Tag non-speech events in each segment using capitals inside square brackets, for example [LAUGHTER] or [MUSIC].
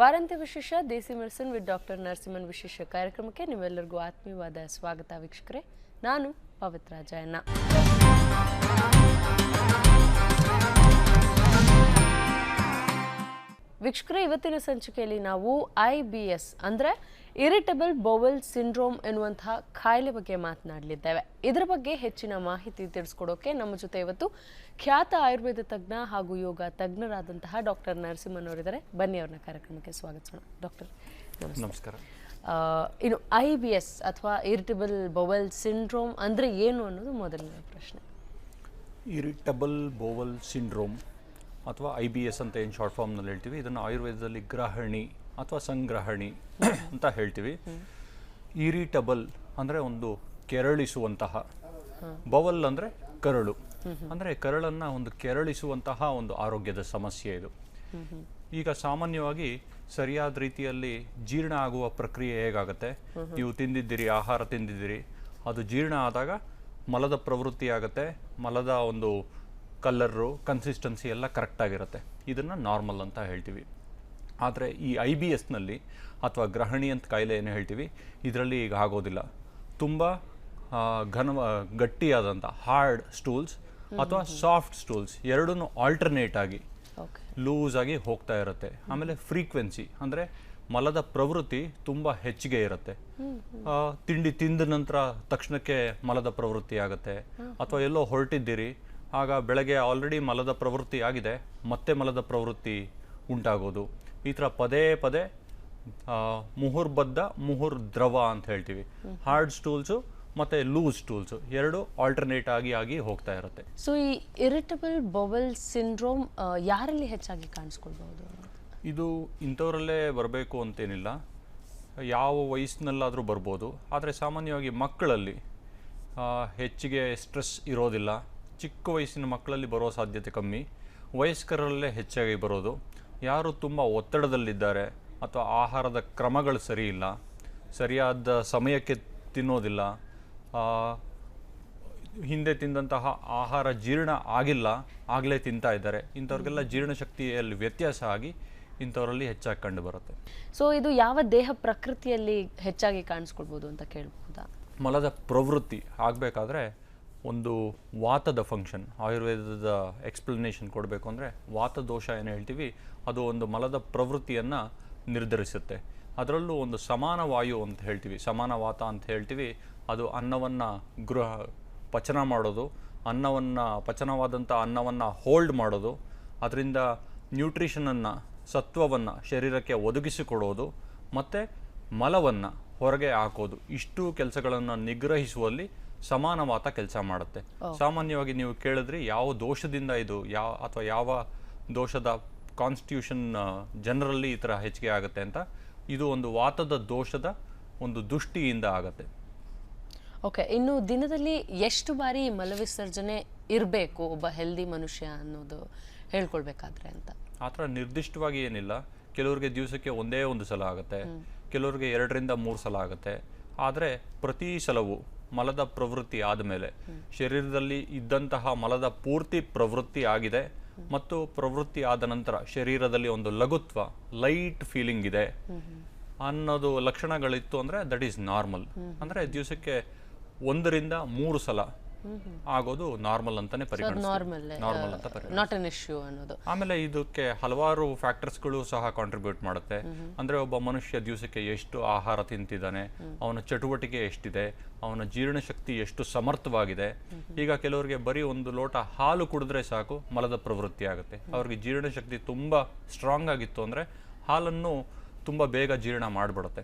ವಾರಾಂತ್ಯ ವಿಶೇಷ, desi medicine with doctor Narasimhan ವಿಶೇಷ ಕಾರ್ಯಕ್ರಮಕ್ಕೆ ನಿಮ್ಮೆಲ್ಲರಿಗೂ ಆತ್ಮೀಯವಾದ ಸ್ವಾಗತ ವೀಕ್ಷಕರೇ. ನಾನು ಪವಿತ್ರ ಜಯಣ್ಣ ವೀಕ್ಷಕರೇ, ಇವತ್ತಿನ ಸಂಚಿಕೆಯಲ್ಲಿ ನಾವು ಐ ಬಿ ಎಸ್ ಅಂದರೆ ಇರಿಟಬಲ್ ಬೌವೆಲ್ ಸಿಂಡ್ರೋಮ್ ಎನ್ನುವಂತಹ ಕಾಯಿಲೆ ಬಗ್ಗೆ ಮಾತನಾಡಲಿದ್ದೇವೆ. ಇದರ ಬಗ್ಗೆ ಹೆಚ್ಚಿನ ಮಾಹಿತಿ ತಿಳಿಸ್ಕೊಡೋಕೆ ನಮ್ಮ ಜೊತೆ ಇವತ್ತು ಖ್ಯಾತ ಆಯುರ್ವೇದ ತಜ್ಞ ಹಾಗೂ ಯೋಗ ತಜ್ಞರಾದಂತಹ ಡಾಕ್ಟರ್ ನರಸಿಂಹನ್ ಅವರಿದ್ದಾರೆ. ಬನ್ನಿ ಅವ್ರನ್ನ ಕಾರ್ಯಕ್ರಮಕ್ಕೆ ಸ್ವಾಗತಿಸೋಣ ಡಾಕ್ಟರ್ ನಮಸ್ಕಾರ. ಇನ್ನು ಐ ಬಿ ಎಸ್ ಅಥವಾ ಇರಿಟಬಲ್ ಬೌವೆಲ್ ಸಿಂಡ್ರೋಮ್ ಅಂದರೆ ಏನು ಅನ್ನೋದು ಮೊದಲನೇ ಪ್ರಶ್ನೆ. ಇರಿಟಬಲ್ ಬೋವಲ್ ಸಿಂಡ್ರೋಮ್ ಅಥವಾ ಐ ಬಿ ಎಸ್ ಅಂತ ಏನು ಶಾರ್ಟ್ ಫಾರ್ಮ್ನಲ್ಲಿ ಹೇಳ್ತೀವಿ ಇದನ್ನು ಆಯುರ್ವೇದದಲ್ಲಿ ಗ್ರಹಣಿ ಅಥವಾ ಸಂಗ್ರಹಣಿ ಅಂತ ಹೇಳ್ತೀವಿ. ಇರಿಟಬಲ್ ಅಂದರೆ ಒಂದು ಕೆರಳಿಸುವಂತಹ ಬವಲ್ ಅಂದರೆ ಕರಳು. ಅಂದರೆ ಕರಳನ್ನು ಒಂದು ಕೆರಳಿಸುವಂತಹ ಒಂದು ಆರೋಗ್ಯದ ಸಮಸ್ಯೆ ಇದು. ಈಗ ಸಾಮಾನ್ಯವಾಗಿ ಸರಿಯಾದ ರೀತಿಯಲ್ಲಿ ಜೀರ್ಣ ಆಗುವ ಪ್ರಕ್ರಿಯೆ ಹೇಗಾಗುತ್ತೆ? ನೀವು ತಿಂದಿದ್ದೀರಿ ಆಹಾರ ತಿಂದಿದ್ದೀರಿ ಅದು ಜೀರ್ಣ ಆದಾಗ ಮಲದ ಪ್ರವೃತ್ತಿ ಆಗುತ್ತೆ ಮಲದ ಒಂದು ಕಲ್ಲರು ಕನ್ಸಿಸ್ಟೆನ್ಸಿ ಎಲ್ಲ ಕರೆಕ್ಟಾಗಿರುತ್ತೆ ಇದನ್ನು ನಾರ್ಮಲ್ ಅಂತ ಹೇಳ್ತೀವಿ. ಆದರೆ ಈ ಐ ಬಿ ಎಸ್ನಲ್ಲಿ ಅಥವಾ ಗ್ರಹಣಿ ಅಂತ ಕಾಯಿಲೆ ಏನು ಹೇಳ್ತೀವಿ ಇದರಲ್ಲಿ ಈಗ ಆಗೋದಿಲ್ಲ. ತುಂಬ ಘನ ಗಟ್ಟಿಯಾದಂಥ ಹಾರ್ಡ್ ಸ್ಟೂಲ್ಸ್ ಅಥವಾ ಸಾಫ್ಟ್ ಸ್ಟೂಲ್ಸ್ ಎರಡೂ ಆಲ್ಟರ್ನೇಟ್ ಆಗಿ ಲೂಸ್ ಆಗಿ ಹೋಗ್ತಾ ಇರುತ್ತೆ. ಆಮೇಲೆ ಫ್ರೀಕ್ವೆನ್ಸಿ ಅಂದರೆ ಮಲದ ಪ್ರವೃತ್ತಿ ತುಂಬ ಹೆಚ್ಚಿಗೆ ಇರುತ್ತೆ. ತಿಂಡಿ ತಿಂದ ನಂತರ ತಕ್ಷಣಕ್ಕೆ ಮಲದ ಪ್ರವೃತ್ತಿ ಆಗುತ್ತೆ. ಅಥವಾ ಎಲ್ಲೋ ಹೊರಟಿದ್ದೀರಿ ಆಗ ಬೆಳಗ್ಗೆ ಆಲ್ರೆಡಿ ಮಲದ ಪ್ರವೃತ್ತಿ ಆಗಿದೆ ಮತ್ತೆ ಮಲದ ಪ್ರವೃತ್ತಿ ಉಂಟಾಗೋದು. ಈ ಥರ ಪದೇ ಪದೇ ಮುಹುರ್ಬದ್ಧ ಮುಹುರ್ ದ್ರವ ಅಂತ ಹೇಳ್ತೀವಿ. ಹಾರ್ಡ್ ಸ್ಟೂಲ್ಸು ಮತ್ತು ಲೂಸ್ ಟೂಲ್ಸ್ ಎರಡು ಆಲ್ಟರ್ನೇಟ್ ಆಗಿ ಆಗಿ ಹೋಗ್ತಾ ಇರುತ್ತೆ. ಸೊ ಈ ಇರಿಟಬಲ್ ಬೊಬಲ್ ಸಿಂಡ್ರೋಮ್ ಯಾರಲ್ಲಿ ಹೆಚ್ಚಾಗಿ ಕಾಣಿಸ್ಕೊಳ್ಬಹುದು? ಇದು ಇಂಥವರಲ್ಲೇ ಬರಬೇಕು ಅಂತೇನಿಲ್ಲ. ಯಾವ ವಯಸ್ಸಿನಲ್ಲಾದರೂ ಬರ್ಬೋದು. ಆದರೆ ಸಾಮಾನ್ಯವಾಗಿ ಮಕ್ಕಳಲ್ಲಿ ಹೆಚ್ಚಿಗೆ ಸ್ಟ್ರೆಸ್ ಇರೋದಿಲ್ಲ. ಚಿಕ್ಕ ವಯಸ್ಸಿನ ಮಕ್ಕಳಲ್ಲಿ ಬರೋ ಸಾಧ್ಯತೆ ಕಮ್ಮಿ. ವಯಸ್ಕರಲ್ಲೇ ಹೆಚ್ಚಾಗಿ ಬರೋದು. ಯಾರು ತುಂಬ ಒತ್ತಡದಲ್ಲಿದ್ದಾರೆ ಅಥವಾ ಆಹಾರದ ಕ್ರಮಗಳು ಸರಿ ಇಲ್ಲ ಸರಿಯಾದ ಸಮಯಕ್ಕೆ ತಿನ್ನೋದಿಲ್ಲ ಹಿಂದೆ ತಿಂದಂತಹ ಆಹಾರ ಜೀರ್ಣ ಆಗಿಲ್ಲ ಆಗಲೇ ತಿಂತಾ ಇದ್ದಾರೆ. ಇಂಥವ್ರಿಗೆಲ್ಲ ಜೀರ್ಣಶಕ್ತಿಯಲ್ಲಿ ವ್ಯತ್ಯಾಸ ಆಗಿ ಇಂಥವರಲ್ಲಿ ಹೆಚ್ಚಾಗಿ ಕಂಡು ಬರುತ್ತೆ. ಸೊ ಇದು ಯಾವ ದೇಹ ಪ್ರಕೃತಿಯಲ್ಲಿ ಹೆಚ್ಚಾಗಿ ಕಾಣಿಸ್ಕೊಳ್ಬೋದು ಅಂತ ಕೇಳಬಹುದಾ ಮಲದ ಪ್ರವೃತ್ತಿ ಆಗಬೇಕಾದ್ರೆ ಒಂದು ವಾತದ ಫಂಕ್ಷನ್ ಆಯುರ್ವೇದದ ಎಕ್ಸ್ಪ್ಲನೇಷನ್ ಕೊಡಬೇಕು ಅಂದರೆ ವಾತ ದೋಷ ಏನು ಹೇಳ್ತೀವಿ? ಅದು ಒಂದು ಮಲದ ಪ್ರವೃತ್ತಿಯನ್ನು ನಿರ್ಧರಿಸುತ್ತೆ. ಅದರಲ್ಲೂ ಒಂದು ಸಮಾನ ವಾಯು ಅಂತ ಹೇಳ್ತೀವಿ. ಸಮಾನ ವಾತ ಅಂತ ಹೇಳ್ತೀವಿ. ಅದು ಅನ್ನವನ್ನು ಗೃಹ ಪಚನ ಮಾಡೋದು ಅನ್ನವನ್ನು ಪಚನವಾದಂಥ ಅನ್ನವನ್ನು ಹೋಲ್ಡ್ ಮಾಡೋದು ಅದರಿಂದ ನ್ಯೂಟ್ರಿಷನನ್ನು ಸತ್ವವನ್ನು ಶರೀರಕ್ಕೆ ಒದಗಿಸಿಕೊಡೋದು ಮತ್ತು ಮಲವನ್ನು ಹೊರಗೆ ಹಾಕೋದು. ಇಷ್ಟು ಕೆಲಸಗಳನ್ನು ನಿಗ್ರಹಿಸುವಲ್ಲಿ ಸಮಾನವಾತ ಕೆಲಸ ಮಾಡುತ್ತೆ. ಸಾಮಾನ್ಯವಾಗಿ ನೀವು ಕೇಳಿದ್ರಿ ಯಾವ ದೋಷದಿಂದ ಇದು ಯಾವ ಅಥವಾ ಯಾವ ದೋಷದ ಕಾನ್ಸ್ಟಿಟ್ಯೂಷನ್ ಜನರಲ್ಲಿ ಈ ಥರ ಹೆಚ್ಚಿಗೆ ಆಗುತ್ತೆ ಅಂತ ಇದು ಒಂದು ವಾತದ ದೋಷದ ಒಂದು ದೃಷ್ಟಿಯಿಂದ ಆಗತ್ತೆ. ಓಕೆ ಇನ್ನು ದಿನದಲ್ಲಿ ಎಷ್ಟು ಬಾರಿ ಮಲವಿಸರ್ಜನೆ ಇರಬೇಕು ಒಬ್ಬ ಹೆಲ್ದಿ ಮನುಷ್ಯ ಅನ್ನೋದು ಹೇಳ್ಕೊಳ್ಬೇಕಾದ್ರೆ ಅಂತ? ಆ ಥರ ನಿರ್ದಿಷ್ಟವಾಗಿ ಏನಿಲ್ಲ. ಕೆಲವ್ರಿಗೆ ದಿವಸಕ್ಕೆ ಒಂದೇ ಒಂದು ಸಲ ಆಗುತ್ತೆ. ಕೆಲವ್ರಿಗೆ ಎರಡರಿಂದ ಮೂರು ಸಲ ಆಗುತ್ತೆ. ಆದರೆ ಪ್ರತಿ ಸಲವೂ ಮಲದ ಪ್ರವೃತ್ತಿ ಆದಮೇಲೆ ಶರೀರದಲ್ಲಿ ಇದ್ದಂತಹ ಮಲದ ಪೂರ್ತಿ ಪ್ರವೃತ್ತಿ ಆಗಿದೆ. ಮತ್ತು ಪ್ರವೃತ್ತಿ ಆದ ನಂತರ ಶರೀರದಲ್ಲಿ ಒಂದು ಲಘುತ್ವ ಲೈಟ್ ಫೀಲಿಂಗ್ ಇದೆ ಅನ್ನೋದು ಲಕ್ಷಣಗಳಿತ್ತು ಅಂದರೆ ದಟ್ ಈಸ್ ನಾರ್ಮಲ್ ಅಂದರೆ ದಿವಸಕ್ಕೆ ಒಂದರಿಂದ ಮೂರು ಸಲ ಆಗೋದು ನಾರ್ಮಲ್ ಅಂತಾನೆ ನಾರ್ಮಲ್ ನಾರ್ಮಲ್ ಅಂತ ನಾಟ್ ಅನ್ ಇಶ್ಯೂ ಅನ್ನೋದು. ಆಮೇಲೆ ಇದಕ್ಕೆ ಹಲವಾರು ಫ್ಯಾಕ್ಟರ್ಸ್ಗಳು ಸಹ ಕಾಂಟ್ರಿಬ್ಯೂಟ್ ಮಾಡುತ್ತೆ. ಅಂದ್ರೆ ಒಬ್ಬ ಮನುಷ್ಯ ದಿವಸಕ್ಕೆ ಎಷ್ಟು ಆಹಾರ ತಿಂತಿದ್ದಾನೆ ಅವನ ಚಟುವಟಿಕೆ ಎಷ್ಟಿದೆ ಅವನ ಜೀರ್ಣಶಕ್ತಿ ಎಷ್ಟು ಸಮರ್ಥವಾಗಿದೆ. ಈಗ ಕೆಲವರಿಗೆ ಬರೀ ಒಂದು ಲೋಟ ಹಾಲು ಕುಡಿದ್ರೆ ಸಾಕು ಮಲದ ಪ್ರವೃತ್ತಿ ಆಗುತ್ತೆ. ಅವ್ರಿಗೆ ಜೀರ್ಣಶಕ್ತಿ ತುಂಬಾ ಸ್ಟ್ರಾಂಗ್ ಆಗಿತ್ತು ಅಂದ್ರೆ ಹಾಲನ್ನು ತುಂಬಾ ಬೇಗ ಜೀರ್ಣ ಮಾಡಿಬಿಡುತ್ತೆ.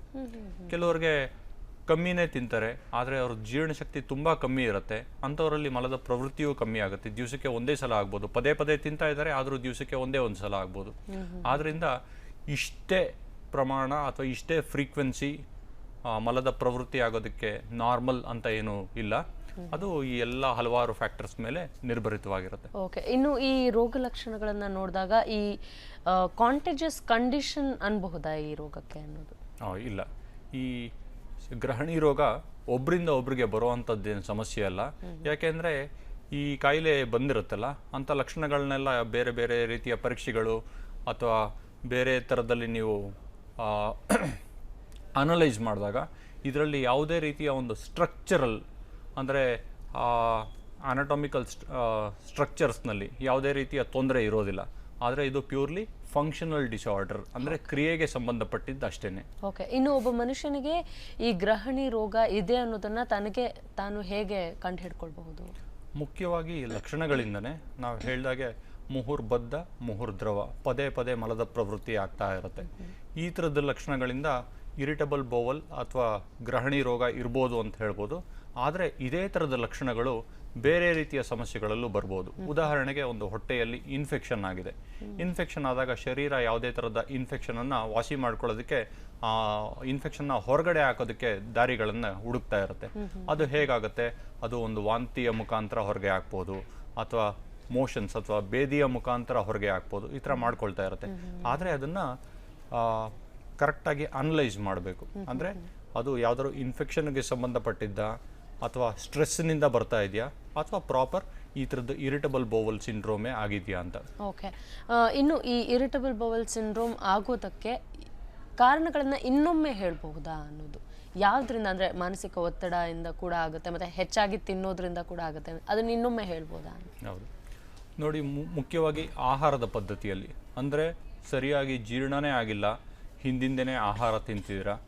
ಕೆಲವರಿಗೆ ಕಮ್ಮಿನೇ ತಿಂತಾರೆ ಆದರೆ ಅವ್ರ ಜೀರ್ಣಶಕ್ತಿ ತುಂಬ ಕಮ್ಮಿ ಇರುತ್ತೆ. ಅಂಥವರಲ್ಲಿ ಮಲದ ಪ್ರವೃತ್ತಿಯೂ ಕಮ್ಮಿ ಆಗುತ್ತೆ. ದಿವಸಕ್ಕೆ ಒಂದೇ ಸಲ ಆಗ್ಬೋದು. ಪದೇ ಪದೇ ತಿಂತಾ ಇದ್ದಾರೆ ಆದರೂ ದಿವಸಕ್ಕೆ ಒಂದೇ ಒಂದು ಸಲ ಆಗ್ಬೋದು. ಆದ್ದರಿಂದ ಇಷ್ಟೇ ಪ್ರಮಾಣ ಅಥವಾ ಇಷ್ಟೇ ಫ್ರೀಕ್ವೆನ್ಸಿ ಮಲದ ಪ್ರವೃತ್ತಿ ಆಗೋದಕ್ಕೆ ನಾರ್ಮಲ್ ಅಂತ ಏನೂ ಇಲ್ಲ. ಅದು ಈ ಎಲ್ಲ ಹಲವಾರು ಫ್ಯಾಕ್ಟರ್ಸ್ ಮೇಲೆ ನಿರ್ಭರಿತವಾಗಿರುತ್ತೆ. ಓಕೆ. ಇನ್ನು ಈ ರೋಗ ಲಕ್ಷಣಗಳನ್ನು ನೋಡಿದಾಗ ಈ ಕಾಂಟೇಜಸ್ ಕಂಡೀಷನ್ ಅನ್ಬಹುದಾ ಈ ರೋಗಕ್ಕೆ ಅನ್ನೋದು? ಇಲ್ಲ. ಈ ಗ್ರಹಣಿ ರೋಗ ಒಬ್ಬರಿಂದ ಒಬ್ಬರಿಗೆ ಬರುವಂಥದ್ದೇನು ಸಮಸ್ಯೆ ಅಲ್ಲ. ಯಾಕೆಂದರೆ ಈ ಕಾಯಿಲೆ ಬಂದಿರುತ್ತಲ್ಲ ಅಂಥ ಲಕ್ಷಣಗಳನ್ನೆಲ್ಲ ಬೇರೆ ಬೇರೆ ರೀತಿಯ ಪರೀಕ್ಷೆಗಳು ಅಥವಾ ಬೇರೆ ಥರದಲ್ಲಿ ನೀವು ಅನಲೈಸ್ [CLEARS THROAT] ಮಾಡಿದಾಗ ಇದರಲ್ಲಿ ಯಾವುದೇ ರೀತಿಯ ಒಂದು ಸ್ಟ್ರಕ್ಚರಲ್ ಅಂದರೆ ಅನಟಾಮಿಕಲ್ ಸ್ಟ್ರಕ್ಚರ್ಸ್ನಲ್ಲಿ ಯಾವುದೇ ರೀತಿಯ ತೊಂದರೆ ಇರೋದಿಲ್ಲ. ಆದರೆ ಇದು ಪ್ಯೂರ್ಲಿ ಫಂಕ್ಷನಲ್ ಡಿಸಾರ್ಡರ್ ಅಂದರೆ ಕ್ರಿಯೆಗೆ ಸಂಬಂಧಪಟ್ಟಿದ್ದು ಅಷ್ಟೇ ಓಕೆ ಇನ್ನು ಒಬ್ಬ ಮನುಷ್ಯನಿಗೆ ಈ ಗ್ರಹಣಿ ರೋಗ ಇದೆ ಅನ್ನೋದನ್ನ ತನಗೆ ತಾನು ಹೇಗೆ ಕಂಡು ಹಿಡ್ಕೊಳ್ಬಹುದು ಮುಖ್ಯವಾಗಿ ನಾವು ಲಕ್ಷಣಗಳಿಂದನೇ ನಾವು ಬದ್ಧ ಮುಹುರ್ ದ್ರವ ಪದೇ ಪದೇ ಮಲದ ಪ್ರವೃತ್ತಿ ಆಗ್ತಾ ಇರುತ್ತೆ. ಈ ಥರದ ಲಕ್ಷಣಗಳಿಂದ ಇರಿಟಬಲ್ ಬೋವಲ್ ಅಥವಾ ಗ್ರಹಣಿ ರೋಗ ಇರ್ಬೋದು ಅಂತ ಹೇಳ್ಬೋದು. ಆದರೆ ಇದೇ ಥರದ ಲಕ್ಷಣಗಳು ಬೇರೆ ರೀತಿಯ ಸಮಸ್ಯೆಗಳಲ್ಲೂ ಬರ್ಬೋದು. ಉದಾಹರಣೆಗೆ ಒಂದು ಹೊಟ್ಟೆಯಲ್ಲಿ ಇನ್ಫೆಕ್ಷನ್ ಆಗಿದೆ. ಇನ್ಫೆಕ್ಷನ್ ಆದಾಗ ಶರೀರ ಯಾವುದೇ ಥರದ ಇನ್ಫೆಕ್ಷನನ್ನು ವಾಸಿ ಮಾಡ್ಕೊಳ್ಳೋದಕ್ಕೆ, ಆ ಇನ್ಫೆಕ್ಷನ್ನ ಹೊರಗಡೆ ಹಾಕೋದಕ್ಕೆ ದಾರಿಗಳನ್ನು ಹುಡುಕ್ತಾ ಇರುತ್ತೆ. ಅದು ಹೇಗಾಗುತ್ತೆ? ಅದು ಒಂದು ವಾಂತಿಯ ಮುಖಾಂತರ ಹೊರಗೆ ಹಾಕ್ಬೋದು, ಅಥವಾ ಮೋಷನ್ಸ್ ಅಥವಾ ಬೇದಿಯ ಮುಖಾಂತರ ಹೊರಗೆ ಹಾಕ್ಬೋದು, ಈ ಥರ ಮಾಡ್ಕೊಳ್ತಾ ಇರುತ್ತೆ. ಆದರೆ ಅದನ್ನು ಕರೆಕ್ಟಾಗಿ ಅನಲೈಸ್ ಮಾಡಬೇಕು. ಅಂದರೆ ಅದು ಯಾವ್ದಾದ್ರು ಇನ್ಫೆಕ್ಷನ್ಗೆ ಸಂಬಂಧಪಟ್ಟಿದ್ದ ಅಥವಾ ಸ್ಟ್ರೆಸ್ನಿಂದ ಬರ್ತಾ ಇದೆಯಾ? ಅಥವಾ ಪ್ರಾಪರ್ ಈ ಥರದ್ದು ಇರಿಟಬಲ್ ಬೋವಲ್ ಸಿಂಡ್ರೋಮೇ ಆಗಿದೆಯಾ ಅಂತ? ಓಕೆ. ಇನ್ನು ಈ ಇರಿಟಬಲ್ ಬೋವಲ್ ಸಿಂಡ್ರೋಮ್ ಆಗೋದಕ್ಕೆ ಕಾರಣಗಳನ್ನು ಇನ್ನೊಮ್ಮೆ ಹೇಳಬಹುದಾ ಅನ್ನೋದು. ಯಾವ್ದ್ರಿಂದ ಅಂದರೆ ಮಾನಸಿಕ ಒತ್ತಡದಿಂದ ಕೂಡ ಆಗುತ್ತೆ ಮತ್ತು ಹೆಚ್ಚಾಗಿ ತಿನ್ನೋದ್ರಿಂದ ಕೂಡ ಆಗುತ್ತೆ ಅದನ್ನ ಇನ್ನೊಮ್ಮೆ ಹೇಳ್ಬೋದಾ? ಹೌದು. ನೋಡಿ ಮು- ಮುಖ್ಯವಾಗಿ ಆಹಾರದ ಪದ್ಧತಿಯಲ್ಲಿ. ಅಂದರೆ ಸರಿಯಾಗಿ ಜೀರ್ಣನೇ ಆಗಿಲ್ಲ ಹಿಂದಿಂದನೇ ಆಹಾರ ತಿಂತಿದ್ದೀರಾ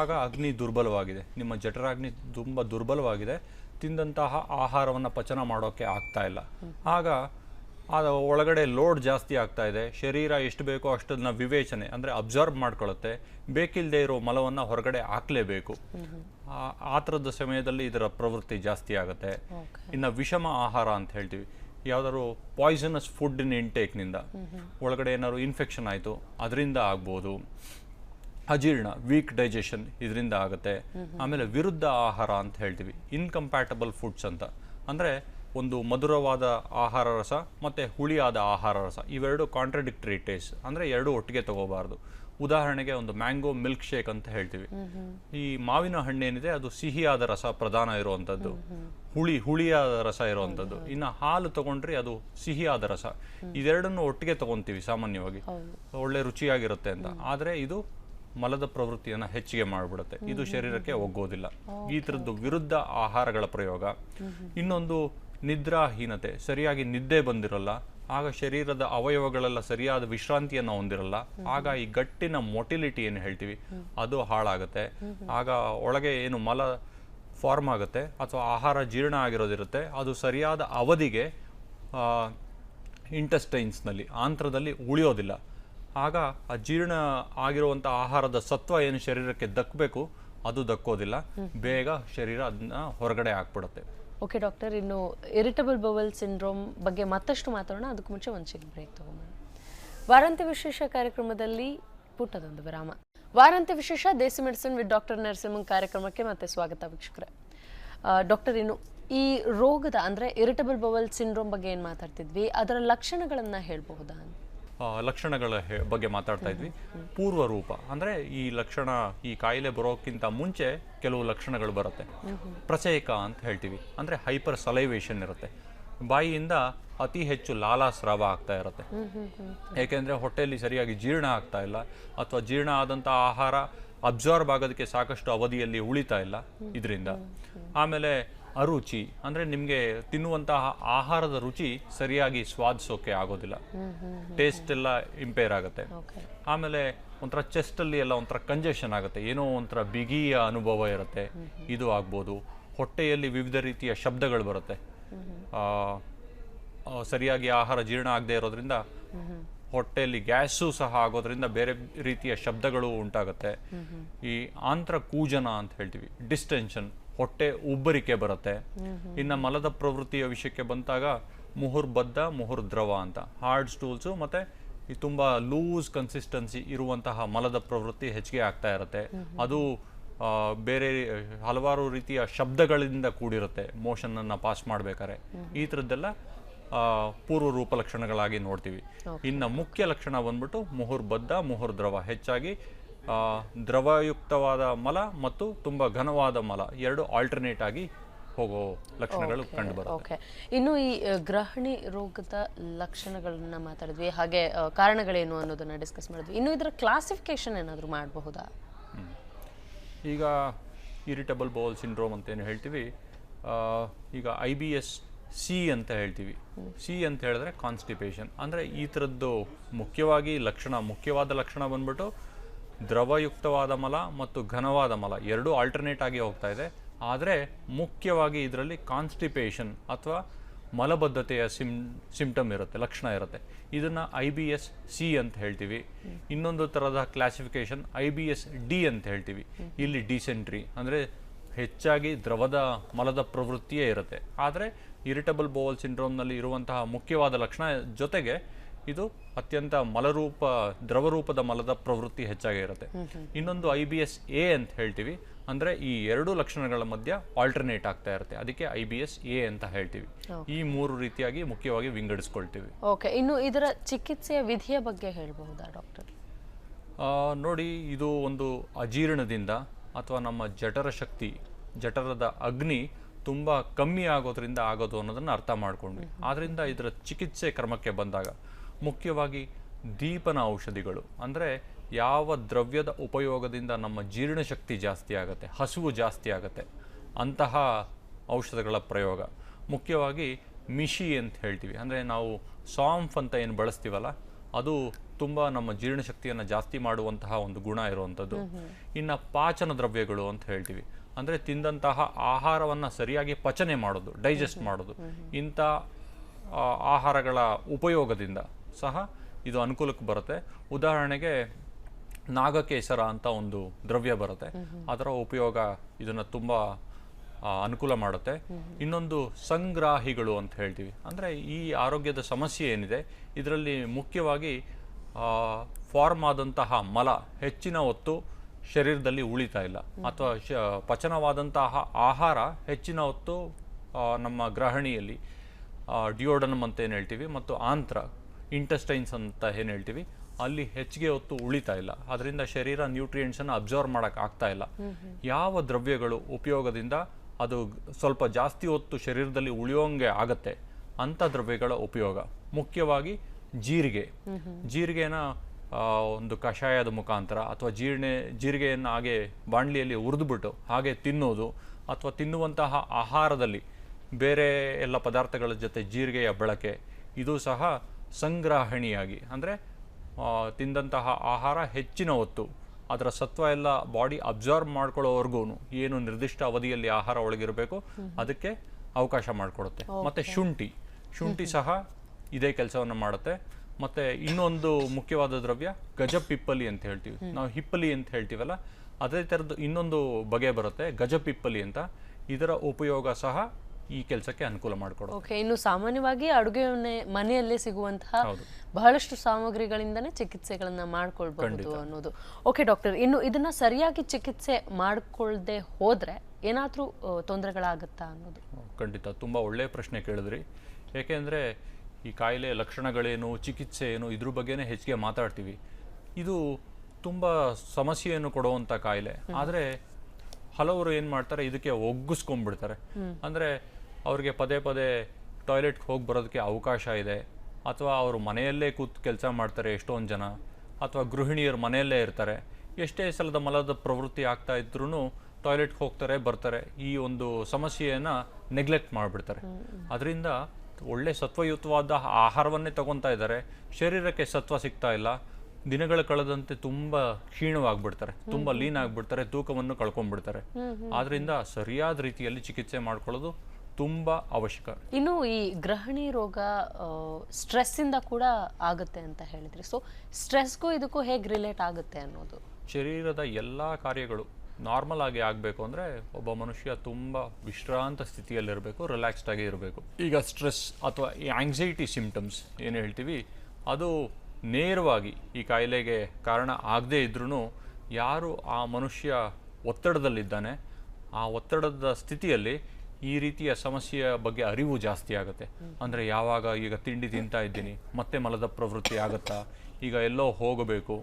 ಆಗ ಅಗ್ನಿ ದುರ್ಬಲವಾಗಿದೆ. ನಿಮ್ಮ ಜಠರಾಗ್ನಿ ತುಂಬ ದುರ್ಬಲವಾಗಿದೆ. ತಿಂದಂತಹ ಆಹಾರವನ್ನು ಪಚನ ಮಾಡೋಕ್ಕೆ ಆಗ್ತಾ ಇಲ್ಲ. ಆಗ ಅದು ಒಳಗಡೆ ಲೋಡ್ ಜಾಸ್ತಿ ಆಗ್ತಾ ಇದೆ. ಶರೀರ ಎಷ್ಟು ಬೇಕೋ ಅಷ್ಟನ್ನ ವಿವೇಚನೆ ಅಂದರೆ ಅಬ್ಸರ್ವ್ ಮಾಡ್ಕೊಳ್ಳುತ್ತೆ. ಬೇಕಿಲ್ಲದೆ ಇರೋ ಮಲವನ್ನು ಹೊರಗಡೆ ಹಾಕಲೇಬೇಕು. ಆ ಥರದ ಸಮಯದಲ್ಲಿ ಇದರ ಪ್ರವೃತ್ತಿ ಜಾಸ್ತಿ ಆಗುತ್ತೆ. ಇನ್ನು ವಿಷಮ ಆಹಾರ ಅಂತ ಹೇಳ್ತೀವಿ. ಯಾವ್ದಾದ್ರು ಪಾಯ್ಸನಸ್ ಫುಡ್ ಇಂಟೇಕ್ನಿಂದ ಒಳಗಡೆ ಏನಾದ್ರು ಇನ್ಫೆಕ್ಷನ್ ಆಯಿತು ಅದರಿಂದ ಆಗ್ಬೋದು. ಅಜೀರ್ಣ ವೀಕ್ ಡೈಜೆಷನ್ ಇದರಿಂದ ಆಗುತ್ತೆ. ಆಮೇಲೆ ವಿರುದ್ಧ ಆಹಾರ ಅಂತ ಹೇಳ್ತೀವಿ. ಇನ್ಕಂಪ್ಯಾಟಬಲ್ ಫುಡ್ಸ್ ಅಂತ. ಅಂದರೆ ಒಂದು ಮಧುರವಾದ ಆಹಾರ ರಸ ಮತ್ತು ಹುಳಿಯಾದ ಆಹಾರ ರಸ. ಇವೆರಡು ಕಾಂಟ್ರಡಿಕ್ಟರಿ ಟೇಸ್ಟ್ ಅಂದರೆ ಎರಡು ಒಟ್ಟಿಗೆ ತಗೋಬಾರ್ದು. ಉದಾಹರಣೆಗೆ ಒಂದು ಮ್ಯಾಂಗೋ ಮಿಲ್ಕ್ ಶೇಕ್ ಅಂತ ಹೇಳ್ತೀವಿ. ಈ ಮಾವಿನ ಹಣ್ಣೇನಿದೆ ಅದು ಸಿಹಿಯಾದ ರಸ ಪ್ರಧಾನ ಇರುವಂಥದ್ದು. ಹುಳಿ ಹುಳಿಯಾದ ರಸ ಇರುವಂಥದ್ದು. ಇನ್ನು ಹಾಲು ತಗೊಂಡ್ರೆ ಅದು ಸಿಹಿಯಾದ ರಸ. ಇದೆರಡನ್ನು ಒಟ್ಟಿಗೆ ತಗೊಂತೀವಿ ಸಾಮಾನ್ಯವಾಗಿ. ಒಳ್ಳೆ ರುಚಿಯಾಗಿರುತ್ತೆ ಅಂತ. ಆದರೆ ಇದು ಮಲದ ಪ್ರವೃತ್ತಿಯನ್ನು ಹೆಚ್ಚಿಗೆ ಮಾಡಿಬಿಡುತ್ತೆ. ಇದು ಶರೀರಕ್ಕೆ ಒಗ್ಗೋದಿಲ್ಲ. ಈ ಥರದ್ದು ವಿರುದ್ಧ ಆಹಾರಗಳ ಪ್ರಯೋಗ. ಇನ್ನೊಂದು ನಿದ್ರಾಹೀನತೆ. ಸರಿಯಾಗಿ ನಿದ್ದೆ ಬಂದಿರಲ್ಲ. ಆಗ ಶರೀರದ ಅವಯವಗಳೆಲ್ಲ ಸರಿಯಾದ ವಿಶ್ರಾಂತಿಯನ್ನು ಹೊಂದಿರಲ್ಲ. ಆಗ ಈ ಗಟ್ಟಿನ ಮೊಟಿಲಿಟಿ ಏನು ಹೇಳ್ತೀವಿ? ಅದು ಹಾಳಾಗುತ್ತೆ. ಆಗ ಒಳಗೆ ಏನು ಮಲ ಫಾರ್ಮ್ ಆಗುತ್ತೆ. ಅಥವಾ ಆಹಾರ ಜೀರ್ಣ ಆಗಿರೋದಿರುತ್ತೆ. ಅದು ಸರಿಯಾದ ಅವಧಿಗೆ ಇಂಟೆಸ್ಟೈನ್ಸ್ನಲ್ಲಿ ಆಂತ್ರದಲ್ಲಿ ಉಳಿಯೋದಿಲ್ಲ. ಆಗ ಅಜೀರ್ಣ ಜೀರ್ಣ ಆಗಿರುವಂಥ ಆಹಾರದ ಸತ್ವ ಏನು ಶರೀರಕ್ಕೆ ದಕ್ಕಬೇಕು ಅದು ದಕ್ಕೋದಿಲ್ಲ. ಬೇಗ ಶರೀರ ಅದನ್ನ ಹೊರಗಡೆ ಹಾಕ್ಬಿಡುತ್ತೆ. ಓಕೆ ಡಾಕ್ಟರ್ ಇನ್ನು ಇರಿಟಬಲ್ ಬವಲ್ ಸಿಂಡ್ರೋಮ್ ಬಗ್ಗೆ ಮತ್ತಷ್ಟು ಮಾತಾಡೋಣ. ಅದಕ್ಕೆ ಮುಂಚೆ ಒಂದು ಚಿಕ್ಕ ಬ್ರೇಕ್ ತಗೊಂಬೋಣ ವಾರಾಂತ್ಯ ವಿಶೇಷ ಕಾರ್ಯಕ್ರಮದಲ್ಲಿ ಪುಟ್ಟದೊಂದು ವಿರಾಮ. ವಾರಾಂತ್ಯ ವಿಶೇಷ desi medicine with doctor Narasimhan ಕಾರ್ಯಕ್ರಮಕ್ಕೆ ಮತ್ತೆ ಸ್ವಾಗತ ವೀಕ್ಷಕರೇ. ಡಾಕ್ಟರ್ ಇನ್ನು ಈ ರೋಗದ ಅಂದರೆ ಇರಿಟಬಲ್ ಬವಲ್ ಸಿಂಡ್ರೋಮ್ ಬಗ್ಗೆ ಏನು ಮಾತಾಡ್ತಿದ್ವಿ? ಅದರ ಲಕ್ಷಣಗಳನ್ನು ಹೇಳಬಹುದಾ ಅಂತ. ಲಕ್ಷಣಗಳ ಬಗ್ಗೆ ಮಾತಾಡ್ತಾ ಇದ್ವಿ. ಪೂರ್ವ ರೂಪ ಅಂದ್ರೆ ಈ ಲಕ್ಷಣ, ಈ ಕಾಯಿಲೆ ಬರೋಕ್ಕಿಂತ ಮುಂಚೆ ಕೆಲವು ಲಕ್ಷಣಗಳು ಬರುತ್ತೆ. ಪ್ರಚೇಕ ಅಂತ ಹೇಳ್ತೀವಿ. ಅಂದ್ರೆ ಹೈಪರ್ ಸಲೈವೇಶನ್ ಇರುತ್ತೆ. ಬಾಯಿಯಿಂದ ಅತಿ ಹೆಚ್ಚು ಲಾಲಾ ಸ್ರಾವ ಆಗ್ತಾ ಇರುತ್ತೆ. ಏಕೆಂದ್ರೆ ಹೊಟ್ಟೆಯಲ್ಲಿ ಸರಿಯಾಗಿ ಜೀರ್ಣ ಆಗ್ತಾ ಇಲ್ಲ. ಅಥವಾ ಜೀರ್ಣ ಆದಂಥ ಆಹಾರ ಅಬ್ಸಾರ್ಬ್ ಆಗೋದಕ್ಕೆ ಸಾಕಷ್ಟು ಅವಧಿಯಲ್ಲಿ ಉಳಿತಾ ಇಲ್ಲ ಇದರಿಂದ. ಆಮೇಲೆ ಅರುಚಿ ಅಂದರೆ ನಿಮಗೆ ತಿನ್ನುವಂತಹ ಆಹಾರದ ರುಚಿ ಸರಿಯಾಗಿ ಸ್ವಾದಿಸೋಕೆ ಆಗೋದಿಲ್ಲ. ಟೇಸ್ಟ್ ಎಲ್ಲ ಇಂಪೇರ್ ಆಗುತ್ತೆ. ಆಮೇಲೆ ಒಂಥರ ಚೆಸ್ಟಲ್ಲಿ ಎಲ್ಲ ಒಂಥರ ಕಂಜೆಷನ್ ಆಗುತ್ತೆ. ಏನೋ ಒಂಥರ ಬಿಗಿಯ ಅನುಭವ ಇರುತ್ತೆ. ಇದು ಆಗ್ಬೋದು. ಹೊಟ್ಟೆಯಲ್ಲಿ ವಿವಿಧ ರೀತಿಯ ಶಬ್ದಗಳು ಬರುತ್ತೆ. ಸರಿಯಾಗಿ ಆಹಾರ ಜೀರ್ಣ ಆಗದೆ ಇರೋದ್ರಿಂದ ಹೊಟ್ಟೆಯಲ್ಲಿ ಗ್ಯಾಸು ಸಹ ಆಗೋದ್ರಿಂದ ಬೇರೆ ರೀತಿಯ ಶಬ್ದಗಳು ಉಂಟಾಗುತ್ತೆ. ಈ ಆಂತ್ರ ಕೂಜನ ಅಂತ ಹೇಳ್ತೀವಿ. ಡಿಸ್ಟೆನ್ಷನ್ ಹೊಟ್ಟೆ ಉಬ್ಬರಿಕೆ ಬರುತ್ತೆ. ಇನ್ನು ಮಲದ ಪ್ರವೃತ್ತಿಯ ವಿಷಯಕ್ಕೆ ಬಂದಾಗ ಮುಹುರ್ಬದ್ಧ ಮುಹುರ್ದ್ರವ ಅಂತ. ಹಾರ್ಡ್ ಸ್ಟೂಲ್ಸು ಮತ್ತೆ ಈ ತುಂಬಾ ಲೂಸ್ ಕನ್ಸಿಸ್ಟೆನ್ಸಿ ಇರುವಂತಹ ಮಲದ ಪ್ರವೃತ್ತಿ ಹೆಚ್ಚಿಗೆ ಆಗ್ತಾ ಇರುತ್ತೆ. ಅದು ಬೇರೆ ಹಲವಾರು ರೀತಿಯ ಶಬ್ದಗಳಿಂದ ಕೂಡಿರುತ್ತೆ. ಮೋಷನ್ ಅನ್ನ ಪಾಸ್ ಮಾಡ್ಬೇಕಾರೆ ಈ ಥರದ್ದೆಲ್ಲ ಪೂರ್ವ ರೂಪ ಲಕ್ಷಣಗಳಾಗಿ ನೋಡ್ತೀವಿ. ಇನ್ನು ಮುಖ್ಯ ಲಕ್ಷಣ ಬಂದ್ಬಿಟ್ಟು ಮುಹುರ್ಬದ್ಧ ಮುಹುರ್ದ್ರವ ಹೆಚ್ಚಾಗಿ ಆ, ದ್ರವಯುಕ್ತವಾದ ಮಲ ಮತ್ತು ತುಂಬ ಘನವಾದ ಮಲ ಎರಡು ಆಲ್ಟರ್ನೇಟ್ ಆಗಿ ಹೋಗೋ ಲಕ್ಷಣಗಳು ಕಂಡು ಬರುತ್ತೆ ಓಕೆ ಇನ್ನು ಈ ಗ್ರಹಣಿ ರೋಗದ ಲಕ್ಷಣಗಳನ್ನ ಮಾತಾಡಿದ್ವಿ. ಹಾಗೆ ಕಾರಣಗಳೇನು ಅನ್ನೋದನ್ನ ಡಿಸ್ಕಸ್ ಮಾಡಿದ್ವಿ. ಇನ್ನು ಇದರ ಕ್ಲಾಸಿಫಿಕೇಶನ್ ಏನಾದರೂ ಮಾಡಬಹುದಾ? ಈಗ ಇರಿಟಬಲ್ ಬೌಲ್ ಸಿಂಡ್ರೋಮ್ ಅಂತ ಏನು ಹೇಳ್ತೀವಿ. ಆ, ಈಗ ಐ ಬಿ ಎಸ್ ಸಿ ಅಂತ ಹೇಳ್ತೀವಿ. ಸಿ ಅಂತ ಹೇಳಿದ್ರೆ ಕಾನ್ಸ್ಟಿಪೇಷನ್ ಅಂದರೆ ಈ ಥರದ್ದು ಮುಖ್ಯವಾಗಿ ಲಕ್ಷಣ ಮುಖ್ಯವಾದ ಲಕ್ಷಣ ಬಂದ್ಬಿಟ್ಟು ದ್ರವಯುಕ್ತವಾದ ಮಲ ಮತ್ತು ಘನವಾದ ಮಲ ಎರಡೂ ಆಲ್ಟರ್ನೇಟ್ ಆಗಿ ಹೋಗ್ತಾ ಇದೆ. ಆದರೆ ಮುಖ್ಯವಾಗಿ ಇದರಲ್ಲಿ ಕಾನ್ಸ್ಟಿಪೇಷನ್ ಅಥವಾ ಮಲಬದ್ಧತೆಯ ಸಿಮ್ ಸಿಂಪ್ಟಮ್ ಇರುತ್ತೆ, ಲಕ್ಷಣ ಇರುತ್ತೆ. ಇದನ್ನು ಐ ಬಿ ಎಸ್ ಸಿ ಅಂತ ಹೇಳ್ತೀವಿ. ಇನ್ನೊಂದು ಥರದ classification I B S D ಅಂತ ಹೇಳ್ತೀವಿ. ಇಲ್ಲಿ ಡಿಸೆಂಟ್ರಿ ಅಂದರೆ ಹೆಚ್ಚಾಗಿ ದ್ರವದ, ಮಲದ ಪ್ರವೃತ್ತಿಯೇ ಇರುತ್ತೆ. ಆದರೆ ಇರಿಟಬಲ್ ಬೋವಲ್ ಸಿಂಡ್ರೋಮ್ನಲ್ಲಿ ಇರುವಂತಹ ಮುಖ್ಯವಾದ ಲಕ್ಷಣ ಜೊತೆಗೆ ಇದು ಅತ್ಯಂತ ಮಲರೂಪ ದ್ರವರೂಪದ ಮಲದ ಪ್ರವೃತ್ತಿ ಹೆಚ್ಚಾಗಿ ಇರುತ್ತೆ. ಇನ್ನೊಂದು ಐ ಬಿ ಎಸ್ ಎ ಅಂತ ಹೇಳ್ತೀವಿ. ಅಂದರೆ ಈ ಎರಡು ಲಕ್ಷಣಗಳ ಮಧ್ಯ ಆಲ್ಟರ್ನೇಟ್ ಆಗ್ತಾ ಇರುತ್ತೆ. ಅದಕ್ಕೆ ಐ ಬಿ ಎಸ್ ಎ ಅಂತ ಹೇಳ್ತೀವಿ. ಈ ಮೂರು ರೀತಿಯಾಗಿ ಮುಖ್ಯವಾಗಿ ವಿಂಗಡಿಸ್ಕೊಳ್ತೀವಿ. ಓಕೆ. ಇನ್ನು ಇದರ ಚಿಕಿತ್ಸೆಯ ವಿಧಿಯ ಬಗ್ಗೆ ಹೇಳಬಹುದಾ ಡಾಕ್ಟರ್? ಆ, ನೋಡಿ ಇದು ಒಂದು ಅಜೀರ್ಣದಿಂದ ಅಥವಾ ನಮ್ಮ ಜಠರ ಶಕ್ತಿ ಜಠರದ ಅಗ್ನಿ ತುಂಬ ಕಮ್ಮಿ ಆಗೋದ್ರಿಂದ ಆಗೋದು ಅನ್ನೋದನ್ನು ಅರ್ಥ ಮಾಡ್ಕೊಂಡ್ವಿ. ಆದ್ದರಿಂದ ಇದರ ಚಿಕಿತ್ಸೆ ಕ್ರಮಕ್ಕೆ ಬಂದಾಗ ಮುಖ್ಯವಾಗಿ ದೀಪನ ಔಷಧಿಗಳು. ಅಂದರೆ ಯಾವ ದ್ರವ್ಯದ ಉಪಯೋಗದಿಂದ ನಮ್ಮ ಜೀರ್ಣಶಕ್ತಿ ಜಾಸ್ತಿ ಆಗುತ್ತೆ ಹಸುವು ಜಾಸ್ತಿ ಆಗುತ್ತೆ ಅಂತಹ ಔಷಧಗಳ ಪ್ರಯೋಗ. ಮುಖ್ಯವಾಗಿ ಮಿಶಿ ಅಂತ ಹೇಳ್ತೀವಿ. ಅಂದರೆ ನಾವು ಸಾಂಫ್ ಅಂತ ಏನು ಬಳಸ್ತೀವಲ್ಲ ಅದು ತುಂಬ ನಮ್ಮ ಜೀರ್ಣಶಕ್ತಿಯನ್ನು ಜಾಸ್ತಿ ಮಾಡುವಂತಹ ಒಂದು ಗುಣ ಇರುವಂಥದ್ದು. ಇನ್ನು ಪಾಚನ ದ್ರವ್ಯಗಳು ಅಂತ ಹೇಳ್ತೀವಿ. ಅಂದರೆ ತಿಂದಂತಹ ಆಹಾರವನ್ನು ಸರಿಯಾಗಿ ಪಚನೆ ಮಾಡೋದು ಡೈಜೆಸ್ಟ್ ಮಾಡೋದು. ಇಂಥ ಆಹಾರಗಳ ಉಪಯೋಗದಿಂದ ಸಹ ಇದು ಅನುಕೂಲಕ್ಕೆ ಬರುತ್ತೆ. ಉದಾಹರಣೆಗೆ ನಾಗಕೇಸರ ಅಂತ ಒಂದು ದ್ರವ್ಯ ಬರುತ್ತೆ. ಅದರ ಉಪಯೋಗ ಇದನ್ನ ತುಂಬ ಅನುಕೂಲ ಮಾಡುತ್ತೆ. ಇನ್ನೊಂದು ಸಂಗ್ರಾಹಿಗಳು ಅಂತ ಹೇಳ್ತೀವಿ. ಅಂದರೆ ಈ ಆರೋಗ್ಯದ ಸಮಸ್ಯೆ ಏನಿದೆ ಇದರಲ್ಲಿ ಮುಖ್ಯವಾಗಿ ಫಾರ್ಮ್ ಆದಂತಹ ಮಲ ಹೆಚ್ಚಿನ ಹೊತ್ತು ಶರೀರದಲ್ಲಿ ಉಳಿತಾ ಇಲ್ಲ. ಅಥವಾ ಶ ಪಚನವಾದಂತಹ ಆಹಾರ ಹೆಚ್ಚಿನ ಹೊತ್ತು ನಮ್ಮ ಗ್ರಹಣಿಯಲ್ಲಿ ಡಿಯೋಡನಮ್ ಅಂತ ಏನು ಹೇಳ್ತೀವಿ ಮತ್ತು ಆಂತ್ರ ಇಂಟೆಸ್ಟೈನ್ಸ್ ಅಂತ ಏನು ಹೇಳ್ತೀವಿ, ಅಲ್ಲಿ ಹೆಚ್ಚಿಗೆ ಹೊತ್ತು ಉಳಿತಾ ಇಲ್ಲ. ಅದರಿಂದ ಶರೀರ ನ್ಯೂಟ್ರಿಯೆಂಟ್ಸನ್ನು ಅಬ್ಸರ್ವ್ ಮಾಡೋಕೆ ಆಗ್ತಾ ಇಲ್ಲ. ಯಾವ ದ್ರವ್ಯಗಳು ಉಪಯೋಗದಿಂದ ಅದು ಸ್ವಲ್ಪ ಜಾಸ್ತಿ ಹೊತ್ತು ಶರೀರದಲ್ಲಿ ಉಳಿಯೋಂಗೆ ಆಗತ್ತೆ ಅಂಥ ದ್ರವ್ಯಗಳ ಉಪಯೋಗ. ಮುಖ್ಯವಾಗಿ ಜೀರಿಗೆ. ಜೀರಿಗೆನ ಒಂದು ಕಷಾಯದ ಮುಖಾಂತರ ಅಥವಾ ಜೀರ್ಣೆ, ಜೀರಿಗೆಯನ್ನು ಹಾಗೆ ಬಾಣಲಿಯಲ್ಲಿ ಹುರಿದ್ಬಿಟ್ಟು ಹಾಗೆ ತಿನ್ನೋದು ಅಥವಾ ತಿನ್ನುವಂತಹ ಆಹಾರದಲ್ಲಿ ಬೇರೆ ಎಲ್ಲ ಪದಾರ್ಥಗಳ ಜೊತೆ ಜೀರಿಗೆಯ ಬಳಕೆ, ಇದು ಸಹ ಸಂಗ್ರಹಣಿಯಾಗಿ ಅಂದರೆ ತಿಂದಂತಹ ಆಹಾರ ಹೆಚ್ಚಿನ ಹೊತ್ತು ಅದರ ಸತ್ವ ಎಲ್ಲ ಬಾಡಿ ಅಬ್ಸರ್ವ್ ಮಾಡ್ಕೊಳ್ಳೋವರೆಗೂ ಏನು ನಿರ್ದಿಷ್ಟ ಅವಧಿಯಲ್ಲಿ ಆಹಾರ ಒಳಗಿರಬೇಕು ಅದಕ್ಕೆ ಅವಕಾಶ ಮಾಡಿಕೊಡುತ್ತೆ. ಮತ್ತು ಶುಂಠಿ ಶುಂಠಿ ಸಹ ಇದೇ ಕೆಲಸವನ್ನು ಮಾಡುತ್ತೆ. ಮತ್ತು ಇನ್ನೊಂದು ಮುಖ್ಯವಾದ ದ್ರವ್ಯ ಗಜಪಿಪ್ಪಲಿ ಅಂತ ಹೇಳ್ತೀವಿ. ನಾವು ಹಿಪ್ಪಲಿ ಅಂತ ಹೇಳ್ತೀವಲ್ಲ ಅದೇ ಥರದ್ದು ಇನ್ನೊಂದು ಬಗೆ ಬರುತ್ತೆ ಗಜಪಿಪ್ಪಲಿ ಅಂತ. ಇದರ ಉಪಯೋಗ ಸಹ ಈ ಕೆಲಸಕ್ಕೆ ಅನುಕೂಲ ಮಾಡಿಕೊಡುತ್ತೆ ಓಕೆ ಇನ್ನು ಸಾಮಾನ್ಯವಾಗಿ ಅಡುಗೆ ಮನೆಯಲ್ಲೇ ಸಿಗುವಂತಹ ಬಹಳಷ್ಟು ಸಾಮಗ್ರಿಗಳಿಂದನೇ ಚಿಕಿತ್ಸೆಗಳನ್ನ ಮಾಡ್ಕೊಳ್ಬಹುದು ಅನ್ನೋದು. ಓಕೆ ಡಾಕ್ಟರ್ ಇನ್ನು ಇದನ್ನ ಸರಿಯಾಗಿ ಚಿಕಿತ್ಸೆ ಮಾಡಿಕೊಳ್ಳದೆ ಹೋದ್ರೆ ಏನಾದ್ರೂ ತೊಂದರೆಗಳಾಗುತ್ತಾ ಅನ್ನೋದು? ಖಂಡಿತ. ತುಂಬಾ ಒಳ್ಳೆಯ ಪ್ರಶ್ನೆ ಕೇಳಿದ್ರಿ. ಏಕೆಂದ್ರೆ ಈ ಕಾಯಿಲೆ ಲಕ್ಷಣಗಳೇನು ಚಿಕಿತ್ಸೆ ಏನು ಇದ್ರ ಬಗ್ಗೆನೇ ಹೆಚ್ಚಿಗೆ ಮಾತಾಡ್ತೀವಿ. ಇದು ತುಂಬ ಸಮಸ್ಯೆಯನ್ನು ಕೊಡುವಂಥ ಕಾಯಿಲೆ. ಆದರೆ ಹಲವರು ಏನು ಮಾಡ್ತಾರೆ ಇದಕ್ಕೆ ಒಗ್ಗಿಸ್ಕೊಂಡ್ಬಿಡ್ತಾರೆ. ಅಂದರೆ ಅವ್ರಿಗೆ ಪದೇ ಪದೇ ಟಾಯ್ಲೆಟ್ಗೆ ಹೋಗಿ ಬರೋದಕ್ಕೆ ಅವಕಾಶ ಇದೆ. ಅಥವಾ ಅವರು ಮನೆಯಲ್ಲೇ ಕೂತು ಕೆಲಸ ಮಾಡ್ತಾರೆ ಎಷ್ಟೊಂದು ಜನ. ಅಥವಾ ಗೃಹಿಣಿಯರು ಮನೆಯಲ್ಲೇ ಇರ್ತಾರೆ. ಎಷ್ಟೇ ಸಲದ ಮಲದ ಪ್ರವೃತ್ತಿ ಆಗ್ತಾ ಇದ್ರೂ ಟಾಯ್ಲೆಟ್ಗೆ ಹೋಗ್ತಾರೆ ಬರ್ತಾರೆ. ಈ ಒಂದು ಸಮಸ್ಯೆಯನ್ನು ನೆಗ್ಲೆಕ್ಟ್ ಮಾಡಿಬಿಡ್ತಾರೆ. ಅದರಿಂದ ಒಳ್ಳೆ ಸತ್ವಯುತವಾದ ಆಹಾರವನ್ನೇ ತಗೊತಾ ಇದ್ದಾರೆ. ಶರೀರಕ್ಕೆ ಸತ್ವ ಸಿಗ್ತಾ ಇಲ್ಲ. ದಿನಗಳ ಕಳೆದಂತೆ ತುಂಬ ಕ್ಷೀಣವಾಗ್ಬಿಡ್ತಾರೆ. ತುಂಬ ಲೀನ್ ಆಗ್ಬಿಡ್ತಾರೆ. ತೂಕವನ್ನು ಕಳ್ಕೊಂಡ್ಬಿಡ್ತಾರೆ. ಆದ್ರಿಂದ ಸರಿಯಾದ ರೀತಿಯಲ್ಲಿ ಚಿಕಿತ್ಸೆ ಮಾಡ್ಕೊಳ್ಳೋದು ತುಂಬ ಅವಶ್ಯಕ. ಇನ್ನು ಈ ಗ್ರಹಣಿ ರೋಗ ಸ್ಟ್ರೆಸ್ ಇಂದ ಕೂಡ ಆಗುತ್ತೆ ಅಂತ ಹೇಳಿದ್ರಿ. ಸೊ ಸ್ಟ್ರೆಸ್ಗೂ ಇದಕ್ಕೂ ಹೇಗೆ ರಿಲೇಟ್ ಆಗುತ್ತೆ ಅನ್ನೋದು? ಶರೀರದ ಎಲ್ಲ ಕಾರ್ಯಗಳು ನಾರ್ಮಲ್ ಆಗಿ ಆಗಬೇಕು ಅಂದರೆ ಒಬ್ಬ ಮನುಷ್ಯ ತುಂಬ ವಿಶ್ರಾಂತ ಸ್ಥಿತಿಯಲ್ಲಿರಬೇಕು ರಿಲ್ಯಾಕ್ಸ್ಡ್ ಆಗಿ ಇರಬೇಕು. ಈಗ ಸ್ಟ್ರೆಸ್ ಅಥವಾ ಈ ಆಂಗ್ಸೈಟಿ ಸಿಂಪ್ಟಮ್ಸ್ ಏನು ಹೇಳ್ತೀವಿ ಅದು ನೇರವಾಗಿ ಈ ಕಾಯಿಲೆಗೆ ಕಾರಣ ಆಗದೇ ಇದ್ರೂ ಯಾರು ಆ ಮನುಷ್ಯ ಒತ್ತಡದಲ್ಲಿದ್ದಾನೆ ಆ ಒತ್ತಡದ ಸ್ಥಿತಿಯಲ್ಲಿ ಈ ರೀತಿಯ ಸಮಸ್ಯೆಯ ಬಗ್ಗೆ ಅರಿವು ಜಾಸ್ತಿ ಆಗುತ್ತೆ. ಅಂದರೆ ಯಾವಾಗ ಈಗ ತಿಂಡಿ ತಿಂತಾ ಇದ್ದೀನಿ ಮತ್ತೆ ಮಲದ ಪ್ರವೃತ್ತಿ ಆಗುತ್ತಾ? ಈಗ ಎಲ್ಲೋ ಹೋಗಬೇಕು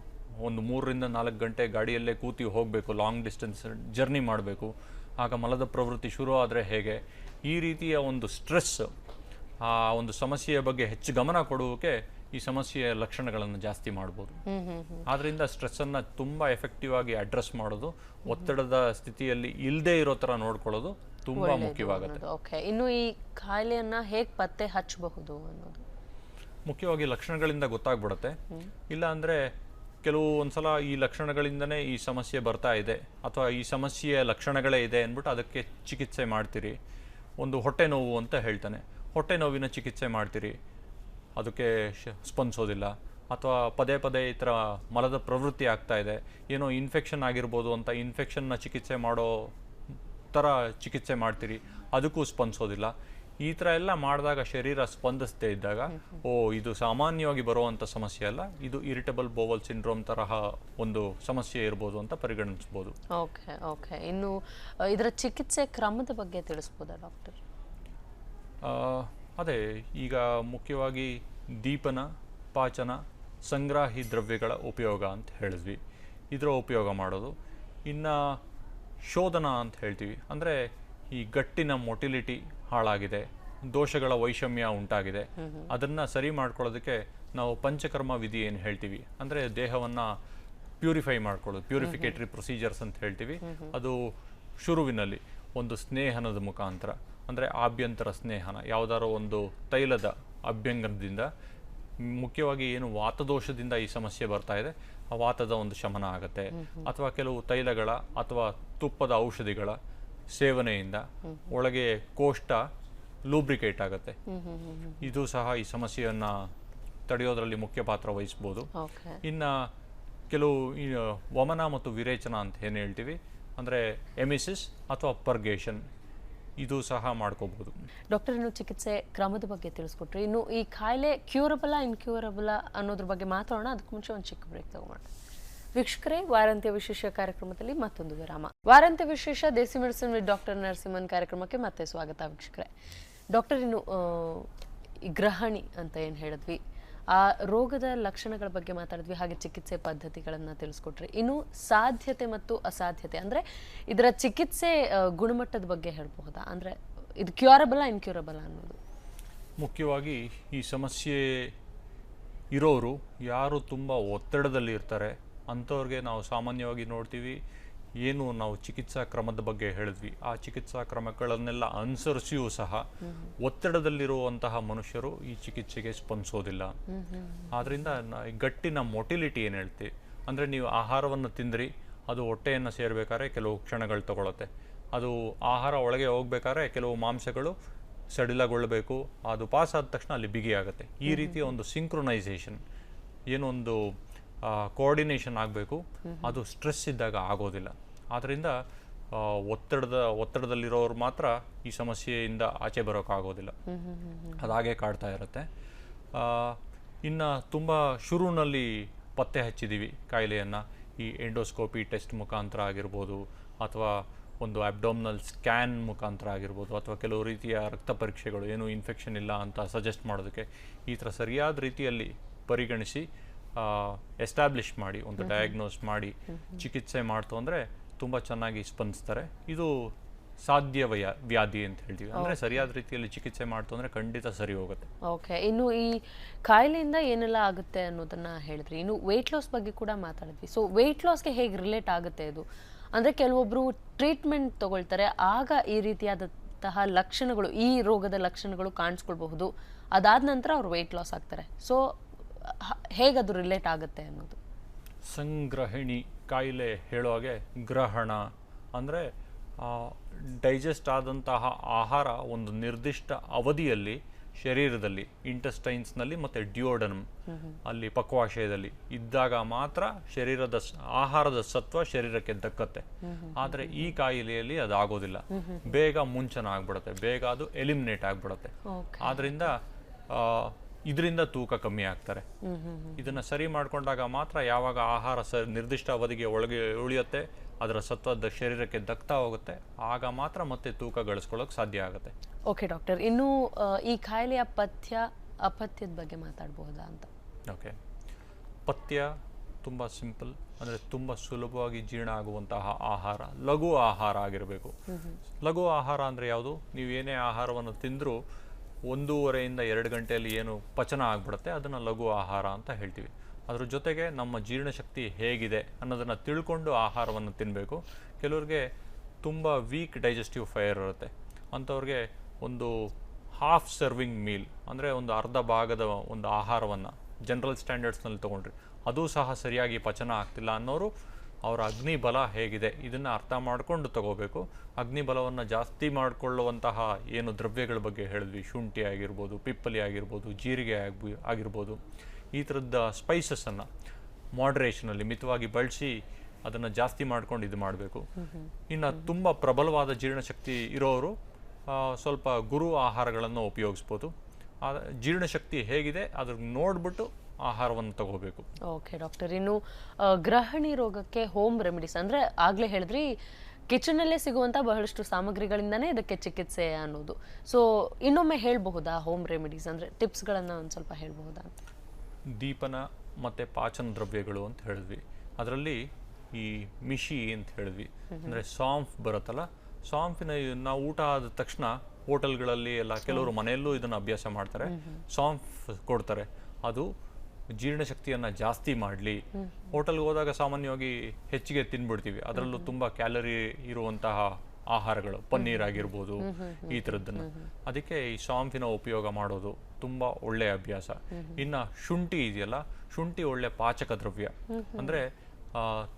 ಒಂದು ಮೂರರಿಂದ ನಾಲ್ಕು ಗಂಟೆ ಗಾಡಿಯಲ್ಲೇ ಕೂತಿ ಹೋಗಬೇಕು ಲಾಂಗ್ ಡಿಸ್ಟೆನ್ಸ್ ಜರ್ನಿ ಮಾಡಬೇಕು. ಆಗ ಮಲದ ಪ್ರವೃತ್ತಿ ಶುರು ಆದರೆ ಹೇಗೆ? ಈ ರೀತಿಯ ಒಂದು ಸ್ಟ್ರೆಸ್ ಆ ಒಂದು ಸಮಸ್ಯೆಯ ಬಗ್ಗೆ ಹೆಚ್ಚು ಗಮನ ಕೊಡುವಕ್ಕೆ ಈ ಸಮಸ್ಯೆಯ ಲಕ್ಷಣಗಳನ್ನು ಜಾಸ್ತಿ ಮಾಡ್ಬೋದು. ಆದ್ರಿಂದ ಸ್ಟ್ರೆಸ್ಸನ್ನು ತುಂಬ ಎಫೆಕ್ಟಿವ್ ಆಗಿ ಅಡ್ರೆಸ್ ಮಾಡೋದು ಒತ್ತಡದ ಸ್ಥಿತಿಯಲ್ಲಿ ಇಲ್ಲದೆ ಇರೋ ಥರ ನೋಡ್ಕೊಳ್ಳೋದು ತುಂಬ ಮುಖ್ಯವಾಗುತ್ತೆ. ಓಕೆ ಇನ್ನು ಈ ಕಾಯಿಲೆಯನ್ನ ಹೇಗ್ ಪತ್ತೆ ಹಚ್ಚಬಹುದು ಅನ್ನೋದು? ಮುಖ್ಯವಾಗಿ ಲಕ್ಷಣಗಳಿಂದ ಗೊತ್ತಾಗ್ಬಿಡುತ್ತೆ. ಇಲ್ಲ ಅಂದ್ರೆ ಕೆಲವು ಒಂದ್ಸಲ ಈ ಲಕ್ಷಣಗಳಿಂದನೇ ಈ ಸಮಸ್ಯೆ ಬರ್ತಾ ಇದೆ ಅಥವಾ ಈ ಸಮಸ್ಯೆಯ ಲಕ್ಷಣಗಳೇ ಇದೆ ಅಂದ್ಬಿಟ್ಟು ಅದಕ್ಕೆ ಚಿಕಿತ್ಸೆ ಮಾಡ್ತೀರಿ. ಒಂದು ಹೊಟ್ಟೆ ನೋವು ಅಂತ ಹೇಳ್ತಾನೆ. ಹೊಟ್ಟೆ ನೋವಿನ ಚಿಕಿತ್ಸೆ ಮಾಡ್ತೀರಿ. ಅದಕ್ಕೆ ಶ- ಸ್ಪಂದಿಸೋದಿಲ್ಲ. ಅಥವಾ ಪದೇ ಪದೇ ಈ ಥರ ಮಲದ ಪ್ರವೃತ್ತಿ ಆಗ್ತಾ ಇದೆ. ಏನೋ ಇನ್ಫೆಕ್ಷನ್ ಆಗಿರ್ಬೋದು ಅಂತ ಇನ್ಫೆಕ್ಷನ್ನ ಚಿಕಿತ್ಸೆ ಮಾಡೋ ಥರ ಚಿಕಿತ್ಸೆ ಮಾಡ್ತೀರಿ ಅದಕ್ಕೂ ಸ್ಪಂದಿಸೋದಿಲ್ಲ. ಈ ಥರ ಎಲ್ಲ ಮಾಡಿದಾಗ ಶರೀರ ಸ್ಪಂದಿಸದೇ ಇದ್ದಾಗ ಓ ಇದು ಸಾಮಾನ್ಯವಾಗಿ ಬರುವಂಥ ಸಮಸ್ಯೆ ಅಲ್ಲ ಇದು ಇರಿಟಬಲ್ ಬೋವಲ್ ಸಿಂಡ್ರೋಮ್ ತರಹ ಒಂದು ಸಮಸ್ಯೆ ಇರ್ಬೋದು ಅಂತ ಪರಿಗಣಿಸ್ಬೋದು. Okay okay. ಇನ್ನು ಇದರ ಚಿಕಿತ್ಸೆ ಕ್ರಮದ ಬಗ್ಗೆ ತಿಳಿಸ್ಬೋದಾ ಡಾಕ್ಟರ್? ಅದೇ ಈಗ ಮುಖ್ಯವಾಗಿ ದೀಪನ ಪಾಚನ ಸಂಗ್ರಾಹಿ ದ್ರವ್ಯಗಳ ಉಪಯೋಗ ಅಂತ ಹೇಳಿದ್ವಿ. ಇದರ ಉಪಯೋಗ ಮಾಡೋದು. ಇನ್ನು ಶೋಧನ ಅಂತ ಹೇಳ್ತೀವಿ. ಅಂದರೆ ಈ ಗಟ್ಟಿನ ಮೊಟಿಲಿಟಿ ಹಾಳಾಗಿದೆ ದೋಷಗಳ ವೈಷಮ್ಯ ಉಂಟಾಗಿದೆ. ಅದನ್ನು ಸರಿ ಮಾಡ್ಕೊಳ್ಳೋದಕ್ಕೆ ನಾವು ಪಂಚಕರ್ಮ ವಿಧಿ ಏನು ಹೇಳ್ತೀವಿ. ಅಂದರೆ ದೇಹವನ್ನು ಪ್ಯೂರಿಫೈ ಮಾಡ್ಕೊಳ್ಳೋದು ಪ್ಯೂರಿಫಿಕೇಟರಿ ಪ್ರೊಸೀಜರ್ಸ್ ಅಂತ ಹೇಳ್ತೀವಿ. ಅದು ಶುರುವಿನಲ್ಲಿ ಒಂದು ಸ್ನೇಹನದ ಮುಖಾಂತರ ಅಂದರೆ ಆಭ್ಯಂತರ ಸ್ನೇಹನ ಯಾವುದಾರೋ ಒಂದು ತೈಲದ ಅಭ್ಯಂಗನದಿಂದ ಮುಖ್ಯವಾಗಿ ಏನು ವಾತದೋಷದಿಂದ ಈ ಸಮಸ್ಯೆ ಬರ್ತಾ ಇದೆ. ಆ ವಾತದ ಒಂದು ಶಮನ ಆಗುತ್ತೆ. ಅಥವಾ ಕೆಲವು ತೈಲಗಳ ಅಥವಾ ತುಪ್ಪದ ಔಷಧಿಗಳ ಸೇವನೆಯಿಂದ ಒಳಗೆ ಕೋಷ್ಟ ಲೂಬ್ರಿಕೇಟ್ ಆಗುತ್ತೆ. ಇದು ಸಹ ಈ ಸಮಸ್ಯೆಯನ್ನು ತಡೆಯೋದರಲ್ಲಿ ಮುಖ್ಯ ಪಾತ್ರ ವಹಿಸ್ಬೋದು. ಇನ್ನು ಕೆಲವು ವಮನ ಮತ್ತು ವಿರೇಚನ ಅಂತ ಏನು ಹೇಳ್ತೀವಿ? ಅಂದರೆ ಎಮಿಸಿಸ್ ಅಥವಾ ಪರ್ಗೇಷನ್. ಇದು ಸಹ ಮಾಡ್ಕೋಬಹುದು ಡಾಕ್ಟರ್ ಇನ್ನು ಚಿಕಿತ್ಸೆ ಕ್ರಮದ ಬಗ್ಗೆ ತಿಳಿಸ್ಕೊಟ್ರಿ. ಇನ್ನು ಈ ಕಾಯಿಲೆ ಕ್ಯೂರಬಲ ಇನ್ಕ್ಯೂರಬಲ ಅನ್ನೋದ್ರ ಬಗ್ಗೆ ಮಾತಾಡೋಣ. ಅದಕ್ಕೆ ಮುಂಚೆ ಒಂದು ಚಿಕ್ಕ ಬ್ರೇಕ್ ತಗೋಣ ವೀಕ್ಷಕರೇ, ವಾರಾಂತ್ಯ ವಿಶೇಷ ಕಾರ್ಯಕ್ರಮದಲ್ಲಿ ಮತ್ತೊಂದು ವಿರಾಮ. ವಾರಾಂತ್ಯ ವಿಶೇಷ desi medicine with doctor Narasimhan ಕಾರ್ಯಕ್ರಮಕ್ಕೆ ಮತ್ತೆ ಸ್ವಾಗತ ವೀಕ್ಷಕರೇ. ಡಾಕ್ಟರ್ ಇನ್ನು ಗ್ರಹಣಿ ಅಂತ ಏನು ಹೇಳಿದ್ವಿ? ಆ ರೋಗದ ಲಕ್ಷಣಗಳ ಬಗ್ಗೆ ಮಾತಾಡಿದ್ವಿ, ಹಾಗೆ ಚಿಕಿತ್ಸೆ ಪದ್ಧತಿಗಳನ್ನು ತಿಳಿಸ್ಕೊಟ್ರಿ. ಇನ್ನು ಸಾಧ್ಯತೆ ಮತ್ತು ಅಸಾಧ್ಯತೆ, ಅಂದ್ರೆ ಇದರ ಚಿಕಿತ್ಸೆ ಗುಣಮಟ್ಟದ ಬಗ್ಗೆ ಹೇಳಬಹುದಾ? ಅಂದ್ರೆ ಇದು ಕ್ಯೂರಬಲ ಇನ್ಕ್ಯೂರಬಲ್ ಅನ್ನೋದು? ಮುಖ್ಯವಾಗಿ ಈ ಸಮಸ್ಯೆ ಇರೋರು ಯಾರು ತುಂಬ ಒತ್ತಡದಲ್ಲಿ ಇರ್ತಾರೆ ಅಂಥವ್ರಿಗೆ ನಾವು ಸಾಮಾನ್ಯವಾಗಿ ನೋಡ್ತೀವಿ. ಏನು ನಾವು ಚಿಕಿತ್ಸಾ ಕ್ರಮದ ಬಗ್ಗೆ ಹೇಳಿದ್ವಿ. ಆ ಚಿಕಿತ್ಸಾ ಕ್ರಮಗಳನ್ನೆಲ್ಲ ಅನುಸರಿಸಿಯೂ ಸಹ ಒತ್ತಡದಲ್ಲಿರುವಂತಹ ಮನುಷ್ಯರು ಈ ಚಿಕಿತ್ಸೆಗೆ ಸ್ಪಂದಿಸೋದಿಲ್ಲ ಆದ್ದರಿಂದ ಗಟ್ಟಿನ ಮೊಟಿಲಿಟಿ ಏನು ಹೇಳ್ತೀವಿ ಅಂದರೆ ನೀವು ಆಹಾರವನ್ನು ತಿಂದ್ರಿ ಅದು ಹೊಟ್ಟೆಯನ್ನು ಸೇರಬೇಕಾದ್ರೆ ಕೆಲವು ಕ್ಷಣಗಳು ತಗೊಳತ್ತೆ. ಅದು ಆಹಾರ ಒಳಗೆ ಹೋಗ್ಬೇಕಾದ್ರೆ ಕೆಲವು ಮಾಂಸಗಳು ಸಡಿಲಗೊಳ್ಳಬೇಕು ಅದು ಪಾಸ್ ಆದ ತಕ್ಷಣ ಅಲ್ಲಿ ಬಿಗಿಯಾಗುತ್ತೆ. ಈ ರೀತಿಯ ಒಂದು ಸಿಂಕ್ರೊನೈಸೇಷನ್ ಏನೊಂದು ಕೋಆರ್ಡಿನೇಷನ್ ಆಗಬೇಕು. ಅದು ಸ್ಟ್ರೆಸ್ ಇದ್ದಾಗ ಆಗೋದಿಲ್ಲ. ಆದ್ದರಿಂದ ಒತ್ತಡದ, ಒತ್ತಡದಲ್ಲಿರೋರು ಮಾತ್ರ ಈ ಸಮಸ್ಯೆಯಿಂದ ಆಚೆ ಬರೋಕ್ಕಾಗೋದಿಲ್ಲ ಅದಾಗೆ ಕಾಡ್ತಾ ಇರುತ್ತೆ. ಇನ್ನು ತುಂಬ ಶುರುವಿನಲ್ಲಿ ಪತ್ತೆ ಹಚ್ಚಿದ್ದೀವಿ ಕಾಯಿಲೆಯನ್ನು. ಈ ಎಂಡೋಸ್ಕೋಪಿ ಟೆಸ್ಟ್ ಮುಖಾಂತರ ಆಗಿರ್ಬೋದು ಅಥವಾ ಒಂದು ಆ್ಯಬ್ಡೋಮ್ನಲ್ ಸ್ಕ್ಯಾನ್ ಮುಖಾಂತರ ಆಗಿರ್ಬೋದು ಅಥವಾ ಕೆಲವು ರೀತಿಯ ರಕ್ತ ಪರೀಕ್ಷೆಗಳು, ಏನು ಇನ್ಫೆಕ್ಷನ್ ಇಲ್ಲ ಅಂತ ಸಜೆಸ್ಟ್ ಮಾಡೋದಕ್ಕೆ ಈ ಥರ ಸರಿಯಾದ ರೀತಿಯಲ್ಲಿ ಪರಿಗಣಿಸಿ ಎಸ್ಟಾಬ್ಲಿಷ್ ಮಾಡಿ ಒಂದು ಡಯಾಗ್ನೋಸ್ ಮಾಡಿ ಚಿಕಿತ್ಸೆ ಮಾಡ್ತು ಅಂದರೆ ತುಂಬ ಚೆನ್ನಾಗಿ ಸ್ಪಂದಿಸ್ತಾರೆ. ಇದು ಸಾಧ್ಯ ವಯ ವ್ಯಾಧಿ ಅಂತ ಹೇಳ್ತೀವಿ. ಅಂದರೆ ಸರಿಯಾದ ರೀತಿಯಲ್ಲಿ ಚಿಕಿತ್ಸೆ ಮಾಡ್ತು ಅಂದರೆ ಖಂಡಿತ ಸರಿ ಹೋಗುತ್ತೆ. ಓಕೆ ಇನ್ನು ಈ ಕಾಯಿಲೆಯಿಂದ ಏನೆಲ್ಲ ಆಗುತ್ತೆ ಅನ್ನೋದನ್ನ ಹೇಳಿದ್ರಿ. ಇನ್ನು ವೆಯ್ಟ್ ಲಾಸ್ ಬಗ್ಗೆ ಕೂಡ ಮಾತಾಡಿದ್ವಿ. ಸೊ ವೆಯ್ಟ್ ಲಾಸ್ಗೆ ಹೇಗೆ ರಿಲೇಟ್ ಆಗುತ್ತೆ ಇದು? ಅಂದ್ರೆ ಕೆಲವೊಬ್ಬರು ಟ್ರೀಟ್ಮೆಂಟ್ ತಗೊಳ್ತಾರೆ. ಆಗ ಈ ರೀತಿಯಾದಂತಹ ಲಕ್ಷಣಗಳು ಈ ರೋಗದ ಲಕ್ಷಣಗಳು ಕಾಣಿಸ್ಕೊಳ್ಬಹುದು. ಅದಾದ ನಂತರ ಅವ್ರು ವೆಯ್ಟ್ ಲಾಸ್ ಆಗ್ತಾರೆ. ಸೊ ಹೇಗದು ರಿಲೇಟ್ ಆಗುತ್ತೆ ಅನ್ನೋದು. ಸಂಗ್ರಹಿಣಿ ಕಾಯಿಲೆ ಹೇಳೋ ಹಾಗೆ ಗ್ರಹಣ ಅಂದರೆ ಡೈಜೆಸ್ಟ್ ಆದಂತಹ ಆಹಾರ ಒಂದು ನಿರ್ದಿಷ್ಟ ಅವಧಿಯಲ್ಲಿ ಶರೀರದಲ್ಲಿ ಇಂಟೆಸ್ಟೈನ್ಸ್ನಲ್ಲಿ ಮತ್ತು ಡ್ಯೂೋಡನಮ್ ಅಲ್ಲಿ ಪಕ್ವಾಶಯದಲ್ಲಿ ಇದ್ದಾಗ ಮಾತ್ರ ಶರೀರದ ಆಹಾರದ ಸತ್ವ ಶರೀರಕ್ಕೆ ದಕ್ಕತ್ತೆ. ಆದರೆ ಈ ಕಾಯಿಲೆಯಲ್ಲಿ ಅದಾಗೋದಿಲ್ಲ ಬೇಗ ಮುಂಚನ ಆಗ್ಬಿಡುತ್ತೆ ಬೇಗ ಅದು ಎಲಿಮಿನೇಟ್ ಆಗ್ಬಿಡುತ್ತೆ. ಆದ್ದರಿಂದ ಆದ್ರಿಂದ ಇದರಿಂದ ತೂಕ ಕಮ್ಮಿ ಆಗ್ತಾರೆ. ಇದನ್ನ ಸರಿ ಮಾಡ್ಕೊಂಡಾಗ ಮಾತ್ರ ಯಾವಾಗ ಆಹಾರ ಸ ನಿರ್ದಿಷ್ಟ ಅವಧಿಗೆ ಒಳಗೆ ಉಳಿಯುತ್ತೆ ಅದರ ಸತ್ವ ದ- ಶರೀರಕ್ಕೆ ದಕ್ತಾ ಹೋಗುತ್ತೆ ಆಗ ಮಾತ್ರ ಮತ್ತೆ ತೂಕ ಗಳಿಸ್ಕೊಳ್ಳೋಕೆ ಸಾಧ್ಯ ಆಗುತ್ತೆ. ಓಕೆ ಡಾಕ್ಟರ್ ಇನ್ನು ಈ ಕಾಯಿಲೆಯ ಪಥ್ಯ ಅಪಥ್ಯದ ಬಗ್ಗೆ ಮಾತಾಡಬಹುದಾ ಅಂತ? ಓಕೆ. ಪಥ್ಯ ತುಂಬ ಸಿಂಪಲ್ ಅಂದರೆ ತುಂಬ ಸುಲಭವಾಗಿ ಜೀರ್ಣ ಆಗುವಂತಹ ಆಹಾರ ಲಘು ಆಹಾರ ಆಗಿರಬೇಕು. ಲಘು ಆಹಾರ ಅಂದರೆ ಯಾವುದು? ನೀವು ಏನೇ ಆಹಾರವನ್ನು ತಿಂದರೂ ಒಂದೂವರೆಯಿಂದ ಎರಡು ಗಂಟೆಯಲ್ಲಿ ಏನು ಪಚನ ಆಗಿಬಿಡುತ್ತೆ, ಅದನ್ನು ಲಘು ಆಹಾರ ಅಂತ ಹೇಳ್ತೀವಿ. ಅದ್ರ ಜೊತೆಗೆ ನಮ್ಮ ಜೀರ್ಣಶಕ್ತಿ ಹೇಗಿದೆ ಅನ್ನೋದನ್ನು ತಿಳ್ಕೊಂಡು ಆಹಾರವನ್ನು ತಿನ್ನಬೇಕು ಕೆಲವ್ರಿಗೆ ತುಂಬ ವೀಕ್ ಡೈಜೆಸ್ಟಿವ್ ಫೈರ್ ಇರುತ್ತೆ. ಅಂಥವ್ರಿಗೆ ಒಂದು ಹಾಫ್ ಸರ್ವಿಂಗ್ ಮೀಲ್ ಅಂದರೆ ಒಂದು ಅರ್ಧ ಭಾಗದ ಒಂದು ಆಹಾರವನ್ನು ಜನರಲ್ ಸ್ಟ್ಯಾಂಡರ್ಡ್ಸ್ನಲ್ಲಿ ತೊಗೊಂಡ್ರಿ. ಅದು ಸಹ ಸರಿಯಾಗಿ ಪಚನ ಆಗ್ತಿಲ್ಲ ಅನ್ನೋರು ಅವರ ಅಗ್ನಿ ಬಲ ಹೇಗಿದೆ? ಇದನ್ನು ಅರ್ಥ ಮಾಡಿಕೊಂಡು ತಗೋಬೇಕು. ಅಗ್ನಿ ಬಲವನ್ನು ಜಾಸ್ತಿ ಮಾಡಿಕೊಳ್ಳುವಂತಹ ಏನು ದ್ರವ್ಯಗಳ ಬಗ್ಗೆ ಹೇಳಿದ್ವಿ. ಶುಂಠಿ ಆಗಿರ್ಬೋದು ಪಿಪ್ಪಲಿ ಆಗಿರ್ಬೋದು ಜೀರಿಗೆ ಆಗ್ಬಿ ಆಗಿರ್ಬೋದು. ಈ ಥರದ ಸ್ಪೈಸಸನ್ನು ಮಾಡ್ರೇಷನಲ್ಲಿ ಮಿತವಾಗಿ ಬಳಸಿ ಅದನ್ನು ಜಾಸ್ತಿ ಮಾಡ್ಕೊಂಡು ಇದು ಮಾಡಬೇಕು. ಇನ್ನು ತುಂಬ ಪ್ರಬಲವಾದ ಜೀರ್ಣಶಕ್ತಿ ಇರೋರು ಸ್ವಲ್ಪ ಗುರು ಆಹಾರಗಳನ್ನು ಉಪಯೋಗಿಸ್ಬೋದು. ಆ ಜೀರ್ಣಶಕ್ತಿ ಹೇಗಿದೆ ಅದನ್ನ ನೋಡಿಬಿಟ್ಟು ಆಹಾರವನ್ನು ತಗೋಬೇಕು. ಓಕೆ ಡಾಕ್ಟರ್ ಇನ್ನು ಗ್ರಹಣಿ ರೋಗಕ್ಕೆ ಹೋಮ್ ರೆಮಿಡೀಸ್ ಅಂದ್ರೆ ಆಗ್ಲೇ ಹೇಳಿದ್ರಿ ಕಿಚನಲ್ಲೇ ಸಿಗುವಂತ ಬಹಳಷ್ಟು ಸಾಮಗ್ರಿಗಳಿಂದನೇ ಇದಕ್ಕೆ ಚಿಕಿತ್ಸೆ ಅನ್ನೋದು. ಸೊ ಇನ್ನೊಮ್ಮೆ ಹೇಳಬಹುದಾ ಹೋಮ್ ರೆಮಿಡೀಸ್ ಅಂದ್ರೆ ಟಿಪ್ಸ್ಗಳನ್ನು ಒಂದು ಸ್ವಲ್ಪ ಹೇಳಬಹುದಾ ಅಂತ? ದೀಪನ ಮತ್ತು ಪಾಚನ ದ್ರವ್ಯಗಳು ಅಂತ ಹೇಳಿದ್ವಿ. ಅದರಲ್ಲಿ ಈ ಮಿಶಿ ಅಂತ ಹೇಳಿದ್ವಿ. ಅಂದರೆ ಸಾಂಫ್ ಬರುತ್ತಲ್ಲ ಸಾಂಫಿನ ನಾವು ಊಟ ಆದ ತಕ್ಷಣ ಹೋಟೆಲ್ಗಳಲ್ಲಿ ಎಲ್ಲ ಕೆಲವರು ಮನೆಯಲ್ಲೂ ಇದನ್ನು ಅಭ್ಯಾಸ ಮಾಡ್ತಾರೆ. ಸಾಂಫ್ ಕೊಡ್ತಾರೆ. ಅದು ಜೀರ್ಣಶಕ್ತಿಯನ್ನು ಜಾಸ್ತಿ ಮಾಡಲಿ. ಹೋಟೆಲ್ಗೆ ಹೋದಾಗ ಸಾಮಾನ್ಯವಾಗಿ ಹೆಚ್ಚಿಗೆ ತಿನ್ಬಿಡ್ತೀವಿ. ಅದರಲ್ಲೂ ತುಂಬಾ ಕ್ಯಾಲರಿ ಇರುವಂತಹ ಆಹಾರಗಳು, ಪನ್ನೀರ್ ಆಗಿರ್ಬೋದು, ಈ ಥರದ್ದನ್ನು. ಅದಕ್ಕೆ ಈ ಶಾಂಪಿನ ಉಪಯೋಗ ಮಾಡೋದು ತುಂಬಾ ಒಳ್ಳೆಯ ಅಭ್ಯಾಸ. ಇನ್ನ ಶುಂಠಿ ಇದೆಯಲ್ಲ, ಶುಂಠಿ ಒಳ್ಳೆ ಪಾಚಕ ದ್ರವ್ಯ. ಅಂದ್ರೆ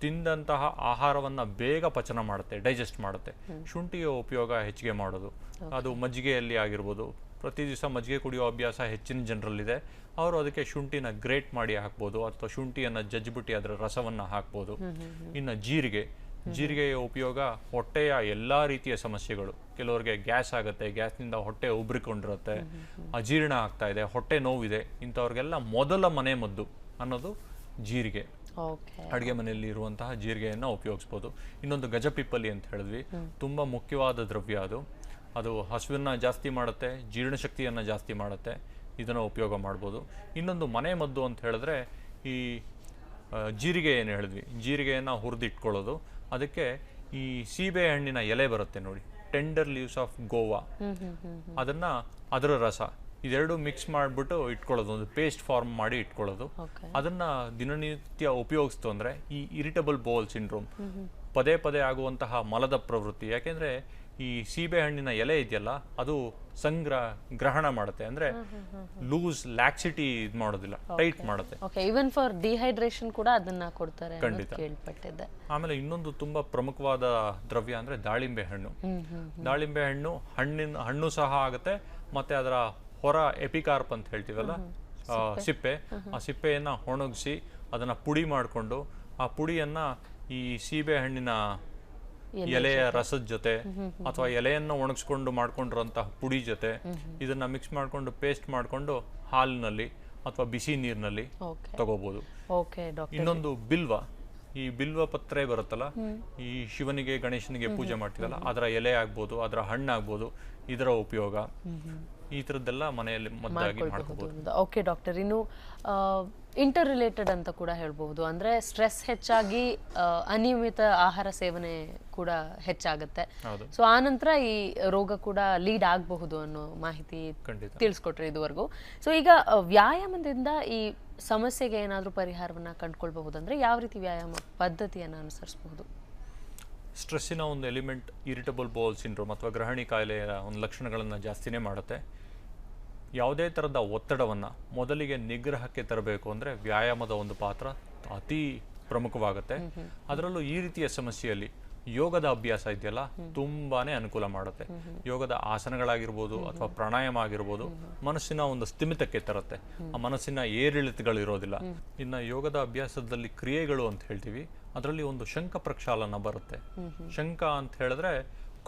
ತಿಂದಂತಹ ಆಹಾರವನ್ನ ಬೇಗ ಪಚನ ಮಾಡುತ್ತೆ, ಡೈಜೆಸ್ಟ್ ಮಾಡುತ್ತೆ. ಶುಂಠಿಯ ಉಪಯೋಗ ಹೆಚ್ಚಿಗೆ ಮಾಡೋದು. ಅದು ಮಜ್ಜಿಗೆಯಲ್ಲಿ ಆಗಿರ್ಬೋದು ಪ್ರತಿ ದಿವಸ ಮಜ್ಜಿಗೆ ಕುಡಿಯೋ ಅಭ್ಯಾಸ ಹೆಚ್ಚಿನ ಜನರಲ್ಲಿದೆ. ಅವರು ಅದಕ್ಕೆ ಶುಂಠಿನ ಗ್ರೇಟ್ ಮಾಡಿ ಹಾಕ್ಬೋದು ಅಥವಾ ಶುಂಠಿಯನ್ನು ಜಜ್ಜಿಬಿಟ್ಟು ಅದರ ರಸವನ್ನು ಹಾಕ್ಬೋದು. ಇನ್ನು ಜೀರಿಗೆ. ಜೀರಿಗೆಯ ಉಪಯೋಗ ಹೊಟ್ಟೆಯ ಎಲ್ಲ ರೀತಿಯ ಸಮಸ್ಯೆಗಳು. ಕೆಲವರಿಗೆ ಗ್ಯಾಸ್ ಆಗುತ್ತೆ ಗ್ಯಾಸ್ನಿಂದ ಹೊಟ್ಟೆ ಉಬ್ರಿಕೊಂಡಿರುತ್ತೆ ಅಜೀರ್ಣ ಆಗ್ತಾ ಇದೆ ಹೊಟ್ಟೆ ನೋವಿದೆ ಇಂಥವ್ರಿಗೆಲ್ಲ ಮೊದಲ ಮನೆ ಮದ್ದು ಅನ್ನೋದು ಜೀರಿಗೆ. ಅಡುಗೆ ಮನೆಯಲ್ಲಿ ಇರುವಂತಹ ಜೀರಿಗೆಯನ್ನು ಉಪಯೋಗಿಸ್ಬೋದು. ಇನ್ನೊಂದು ಗಜಪಿಪ್ಪಲಿ ಅಂತ ಹೇಳಿದ್ವಿ. ತುಂಬ ಮುಖ್ಯವಾದ ದ್ರವ್ಯ ಅದು. ಅದು ಹಸುವನ್ನ ಜಾಸ್ತಿ ಮಾಡುತ್ತೆ ಜೀರ್ಣಶಕ್ತಿಯನ್ನು ಜಾಸ್ತಿ ಮಾಡುತ್ತೆ ಇದನ್ನು ಉಪಯೋಗ ಮಾಡ್ಬೋದು. ಇನ್ನೊಂದು ಮನೆ ಮದ್ದು ಅಂತ ಹೇಳಿದ್ರೆ ಈ ಜೀರಿಗೆ ಏನು ಹೇಳಿದ್ವಿ? ಜೀರಿಗೆಯನ್ನು ಹುರಿದಿಟ್ಕೊಳ್ಳೋದು. ಅದಕ್ಕೆ ಈ ಸೀಬೆ ಹಣ್ಣಿನ ಎಲೆ ಬರುತ್ತೆ ನೋಡಿ ಟೆಂಡರ್ ಲೀವ್ಸ್ ಆಫ್ ಗೋವಾ ಅದನ್ನ ಅದರ ರಸ ಇದೆರಡು ಮಿಕ್ಸ್ ಮಾಡಿಬಿಟ್ಟು ಇಟ್ಕೊಳ್ಳೋದು ಒಂದು ಪೇಸ್ಟ್ ಫಾರ್ಮ್ ಮಾಡಿ ಇಟ್ಕೊಳ್ಳೋದು. ಅದನ್ನ ದಿನನಿತ್ಯ ಉಪಯೋಗಿಸ್ತು ಅಂದ್ರೆ ಈ ಇರಿಟಬಲ್ ಬೋಲ್ ಸಿಂಡ್ರೋಮ್ ಪದೇ ಪದೇ ಆಗುವಂತಹ ಮಲದ ಪ್ರವೃತ್ತಿ. ಯಾಕೆಂದ್ರೆ ಈ ಸೀಬೆ ಹಣ್ಣಿನ ಎಲೆ ಇದೆಯಲ್ಲ ಅದು ಸಂಗ್ರಹ ಗ್ರಹಣ ಮಾಡುತ್ತೆ. ಅಂದ್ರೆ ಲೂಸ್ ಲ್ಯಾಕ್ಸಿಟಿ ಇದು ಮಾಡೋದಿಲ್ಲ ಟೈಟ್ ಮಾಡುತ್ತೆ. ಈವನ್ ಫಾರ್ ಡಿಹೈಡ್ರೇಷನ್ ಕೂಡ ಅದನ್ನ ಕೊಡ್ತಾರೆ ಖಂಡಿತ. ಕೇಳ್ಪಟ್ಟಿದ್ದೆ. ಆಮೇಲೆ ಇನ್ನೊಂದು ತುಂಬಾ ಪ್ರಮುಖವಾದ ದ್ರವ್ಯ ಅಂದ್ರೆ ದಾಳಿಂಬೆ ಹಣ್ಣು. ದಾಳಿಂಬೆ ಹಣ್ಣು ಹಣ್ಣಿನ ಹಣ್ಣು ಸಹ ಆಗುತ್ತೆ ಮತ್ತೆ ಅದರ ಹೊರ ಎಪಿಕಾರ್ಪ್ ಅಂತ ಹೇಳ್ತೀವಲ್ಲ ಸಿಪ್ಪೆ. ಆ ಸಿಪ್ಪೆಯನ್ನ ಒಣಗಿಸಿ ಅದನ್ನ ಪುಡಿ ಮಾಡಿಕೊಂಡು ಆ ಪುಡಿಯನ್ನ ಈ ಸೀಬೆ ಹಣ್ಣಿನ ಎಲೆಯ ರಸದ ಜೊತೆ ಅಥವಾ ಎಲೆಯನ್ನು ಒಣಗಿಸ್ಕೊಂಡು ಮಾಡ್ಕೊಂಡಿರೋಂತಹ ಪುಡಿ ಜೊತೆ ಇದನ್ನ ಮಿಕ್ಸ್ ಮಾಡ್ಕೊಂಡು ಪೇಸ್ಟ್ ಮಾಡ್ಕೊಂಡು ಹಾಲಿನಲ್ಲಿ ಅಥವಾ ಬಿಸಿ ನೀರಿನಲ್ಲಿ ತಗೋಬಹುದು ಇನ್ನೊಂದು ಬಿಲ್ವ. ಈ ಬಿಲ್ವ ಪತ್ರೆ ಬರುತ್ತಲ್ಲ ಈ ಶಿವನಿಗೆ ಗಣೇಶನಿಗೆ ಪೂಜೆ ಮಾಡ್ತೀವಲ್ಲ ಅದರ ಎಲೆ ಆಗ್ಬೋದು ಅದರ ಹಣ್ಣಾಗ್ಬೋದು ಇದರ ಉಪಯೋಗ. ಈ ಥರದ್ದೆಲ್ಲ ಮನೆಯಲ್ಲಿ ಮದ್ದಾಗಿ ಮಾಡ್ಕೋಬಹುದು ಓಕೆ ಡಾಕ್ಟರ್. ಇನ್ನು ಇಂಟರ್ ರಿಲೇಟೆಡ್ ಅಂತ ಕೂಡ ಹೇಳ್ಬಹುದು. ಅಂದ್ರೆ ಸ್ಟ್ರೆಸ್ ಹೆಚ್ಚಾಗಿ ಅನಿಯಮಿತ ಆಹಾರ ಸೇವನೆ ಕೂಡ ಹೆಚ್ಚಾಗುತ್ತೆ. ಸೊ ಆ ನಂತರ ಈ ರೋಗ ಕೂಡ ಲೀಡ್ ಆಗಬಹುದು ಅನ್ನೋ ಮಾಹಿತಿ ತಿಳಿಸ್ಕೊಟ್ರಿ ಇದುವರೆಗೂ. ಸೊ ಈಗ ವ್ಯಾಯಾಮದಿಂದ ಈ ಸಮಸ್ಯೆಗೆ ಏನಾದರೂ ಪರಿಹಾರವನ್ನ ಕಂಡುಕೊಳ್ಬಹುದಂದ್ರೆ ಯಾವ ರೀತಿ ವ್ಯಾಯಾಮ ಪದ್ಧತಿಯನ್ನು ಅನುಸರಿಸಬಹುದು? ಸ್ಟ್ರೆಸ್ಸಿನ ಒಂದು ಎಲಿಮೆಂಟ್ ಇರಿಟಬಲ್ ಬೋಲ್ ಸಿಂಡ್ರೋಮ್ ಅಥವಾ ಗ್ರಹಣಿ ಕಾಯಿಲೆಯ ಒಂದು ಲಕ್ಷಣಗಳನ್ನು ಜಾಸ್ತಿನೇ ಮಾಡುತ್ತೆ. ಯಾವುದೇ ಥರದ ಒತ್ತಡವನ್ನು ಮೊದಲಿಗೆ ನಿಗ್ರಹಕ್ಕೆ ತರಬೇಕು ಅಂದರೆ ವ್ಯಾಯಾಮದ ಒಂದು ಪಾತ್ರ ಅತಿ ಪ್ರಮುಖವಾಗುತ್ತೆ. ಅದರಲ್ಲೂ ಈ ರೀತಿಯ ಸಮಸ್ಯೆಯಲ್ಲಿ ಯೋಗದ ಅಭ್ಯಾಸ ಇದೆಯಲ್ಲ ತುಂಬಾನೇ ಅನುಕೂಲ ಮಾಡುತ್ತೆ. ಯೋಗದ ಆಸನಗಳಾಗಿರ್ಬೋದು ಅಥವಾ ಪ್ರಾಣಾಯಾಮ ಆಗಿರ್ಬೋದು ಮನಸ್ಸಿನ ಒಂದು ಸ್ಥಿಮಿತಕ್ಕೆ ತರುತ್ತೆ. ಆ ಮನಸ್ಸಿನ ಏರಿಳಿತಗಳು ಇರೋದಿಲ್ಲ ಇನ್ನು ಯೋಗದ ಅಭ್ಯಾಸದಲ್ಲಿ ಕ್ರಿಯೆಗಳು ಅಂತ ಹೇಳ್ತೀವಿ ಅದರಲ್ಲಿ ಒಂದು ಶಂಖ ಪ್ರಕ್ಷಾಲನ ಬರುತ್ತೆ. ಶಂಖ ಅಂತ ಹೇಳಿದ್ರೆ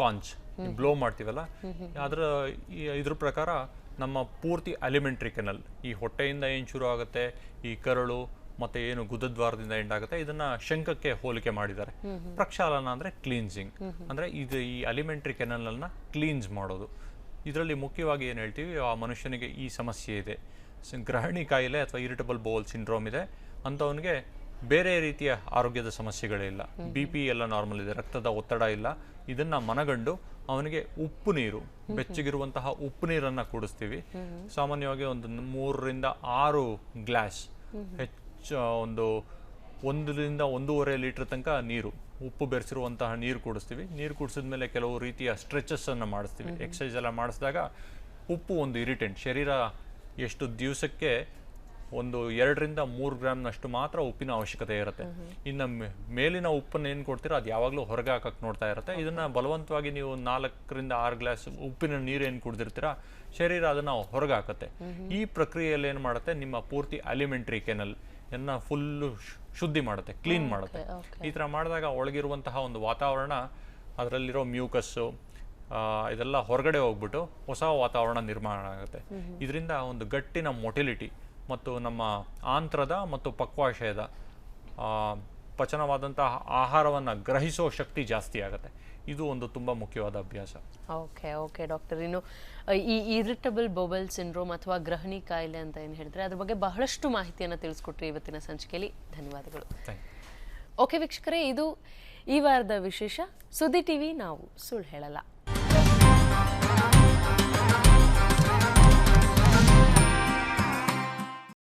ಕಾಂಚ್ ಬ್ಲೋ ಮಾಡ್ತೀವಲ್ಲ ಅದರ ಇದ್ರ ಪ್ರಕಾರ ನಮ್ಮ ಪೂರ್ತಿ ಅಲಿಮೆಂಟ್ರಿ ಕೆನಲ್ ಈ ಹೊಟ್ಟೆಯಿಂದ ಏನು ಶುರು ಆಗುತ್ತೆ ಈ ಕರಳು ಮತ್ತೆ ಏನು ಗುದದ್ವಾರದಿಂದ ಎಂಡ್ ಆಗುತ್ತೆ ಇದನ್ನ ಶಂಕಕ್ಕೆ ಹೋಲಿಕೆ ಮಾಡಿದ್ದಾರೆ. ಪ್ರಕ್ಷಾಲನ ಅಂದ್ರೆ ಕ್ಲೀನ್ಸಿಂಗ್ ಅಂದ್ರೆ ಇದು ಈ ಅಲಿಮೆಂಟ್ರಿ ಕೆನಲ್ ಅನ್ನ ಕ್ಲೀನ್ಸ್ ಮಾಡೋದು. ಇದರಲ್ಲಿ ಮುಖ್ಯವಾಗಿ ಏನು ಹೇಳ್ತೀವಿ ಆ ಮನುಷ್ಯನಿಗೆ ಈ ಸಮಸ್ಯೆ ಇದೆ. ಗ್ರಹಣಿ ಕಾಯಿಲೆ ಅಥವಾ ಇರಿಟಬಲ್ ಬೋಲ್ ಸಿಂಡ್ರೋಮ್ ಇದೆ. ಅಂಥವನಿಗೆ ಬೇರೆ ರೀತಿಯ ಆರೋಗ್ಯದ ಸಮಸ್ಯೆಗಳೇ ಇಲ್ಲ. ಬಿ ಪಿ ಎಲ್ಲ ನಾರ್ಮಲ್ ಇದೆ ರಕ್ತದ ಒತ್ತಡ ಇಲ್ಲ. ಇದನ್ನ ಮನಗಂಡು ಅವನಿಗೆ ಉಪ್ಪು ನೀರು, ಬೆಚ್ಚಗಿರುವಂತಹ ಉಪ್ಪು ನೀರನ್ನ ಕುಡಿಸ್ತೀವಿ. ಸಾಮಾನ್ಯವಾಗಿ ಒಂದು ಮೂರರಿಂದ ಆರು ಗ್ಲಾಸ್, ಹೆಚ್ಚು ಒಂದು ಒಂದರಿಂದ ಒಂದೂವರೆ ಲೀಟರ್ ತನಕ ನೀರು, ಉಪ್ಪು ಬೆರೆಸಿರುವಂತಹ ನೀರು ಕುಡಿಸ್ತೀವಿ. ನೀರು ಕುಡಿಸಿದ ಮೇಲೆ ಕೆಲವು ರೀತಿಯ ಸ್ಟ್ರೆಚಸ್ ಅನ್ನು ಮಾಡಿಸ್ತೀವಿ. ಎಕ್ಸಸೈಸ್ ಎಲ್ಲ ಮಾಡಿಸಿದಾಗ ಉಪ್ಪು ಒಂದು ಇರಿಟೆಂಟ್. ಶರೀರ ಎಷ್ಟು ದಿವಸಕ್ಕೆ ಒಂದು ಎರಡರಿಂದ ಮೂರು ಗ್ರಾಮ್ನಷ್ಟು ಮಾತ್ರ ಉಪ್ಪಿನ ಅವಶ್ಯಕತೆ ಇರುತ್ತೆ. ಇನ್ನು ಮೇಲಿನ ಉಪ್ಪನ್ನು ಏನು ಕೊಡ್ತೀರೋ ಅದು ಯಾವಾಗಲೂ ಹೊರಗೆ ಹಾಕಕ್ಕೆ ನೋಡ್ತಾ ಇರುತ್ತೆ. ಇದನ್ನ ಬಲವಂತವಾಗಿ ನೀವು ನಾಲ್ಕರಿಂದ ಆರು ಗ್ಲಾಸ್ ಉಪ್ಪಿನ ನೀರು ಏನು ಕುಡಿದಿರ್ತೀರಾ ಶರೀರ ಅದನ್ನ ಹೊರಗೆ ಹಾಕುತ್ತೆ. ಈ ಪ್ರಕ್ರಿಯೆಯಲ್ಲಿ ಏನು ಮಾಡುತ್ತೆ ನಿಮ್ಮ ಪೂರ್ತಿ ಅಲಿಮೆಂಟ್ರಿ ಕೆನಲ್ ಎನ್ನ ಫುಲ್ಲು ಶುದ್ಧಿ ಮಾಡುತ್ತೆ ಕ್ಲೀನ್ ಮಾಡುತ್ತೆ. ಈ ಥರ ಮಾಡಿದಾಗ ಒಳಗಿರುವಂತಹ ಒಂದು ವಾತಾವರಣ ಅದರಲ್ಲಿರೋ ಮ್ಯೂಕಸ್ಸು ಇದೆಲ್ಲ ಹೊರಗಡೆ ಹೋಗ್ಬಿಟ್ಟು ಹೊಸ ವಾತಾವರಣ ನಿರ್ಮಾಣ ಆಗುತ್ತೆ. ಇದರಿಂದ ಒಂದು ಗಟ್ಟಿನ ಮೊಟಿಲಿಟಿ ಮತ್ತು ನಮ್ಮ ಆಂತ್ರದ ಮತ್ತು ಪಕ್ವಾಶಯದ ಪಚನವಾದಂತಹ ಆಹಾರವನ್ನು ಗ್ರಹಿಸೋ ಶಕ್ತಿ ಜಾಸ್ತಿ ಆಗುತ್ತೆ. ಇದು ಒಂದು ತುಂಬ ಮುಖ್ಯವಾದ ಅಭ್ಯಾಸ. Okay okay doctor. ಇನ್ನು ಈ ಇರಿಟಬಲ್ ಬೊಬಲ್ ಸಿಂಡ್ರೋಮ್ ಅಥವಾ ಗ್ರಹಣಿ ಕಾಯಿಲೆ ಅಂತ ಏನು ಹೇಳಿದ್ರೆ ಅದ್ರ ಬಗ್ಗೆ ಬಹಳಷ್ಟು ಮಾಹಿತಿಯನ್ನು ತಿಳಿಸ್ಕೊಟ್ರಿ ಇವತ್ತಿನ ಸಂಚಿಕೆಯಲ್ಲಿ. ಧನ್ಯವಾದಗಳು. ಓಕೆ ವೀಕ್ಷಕರೇ ಇದು ಈ ವಾರದ ವಿಶೇಷ ಸುದ್ದಿ ಟಿವಿ ನಾವು ಸುಳ್ಳು ಹೇಳಲ್ಲ.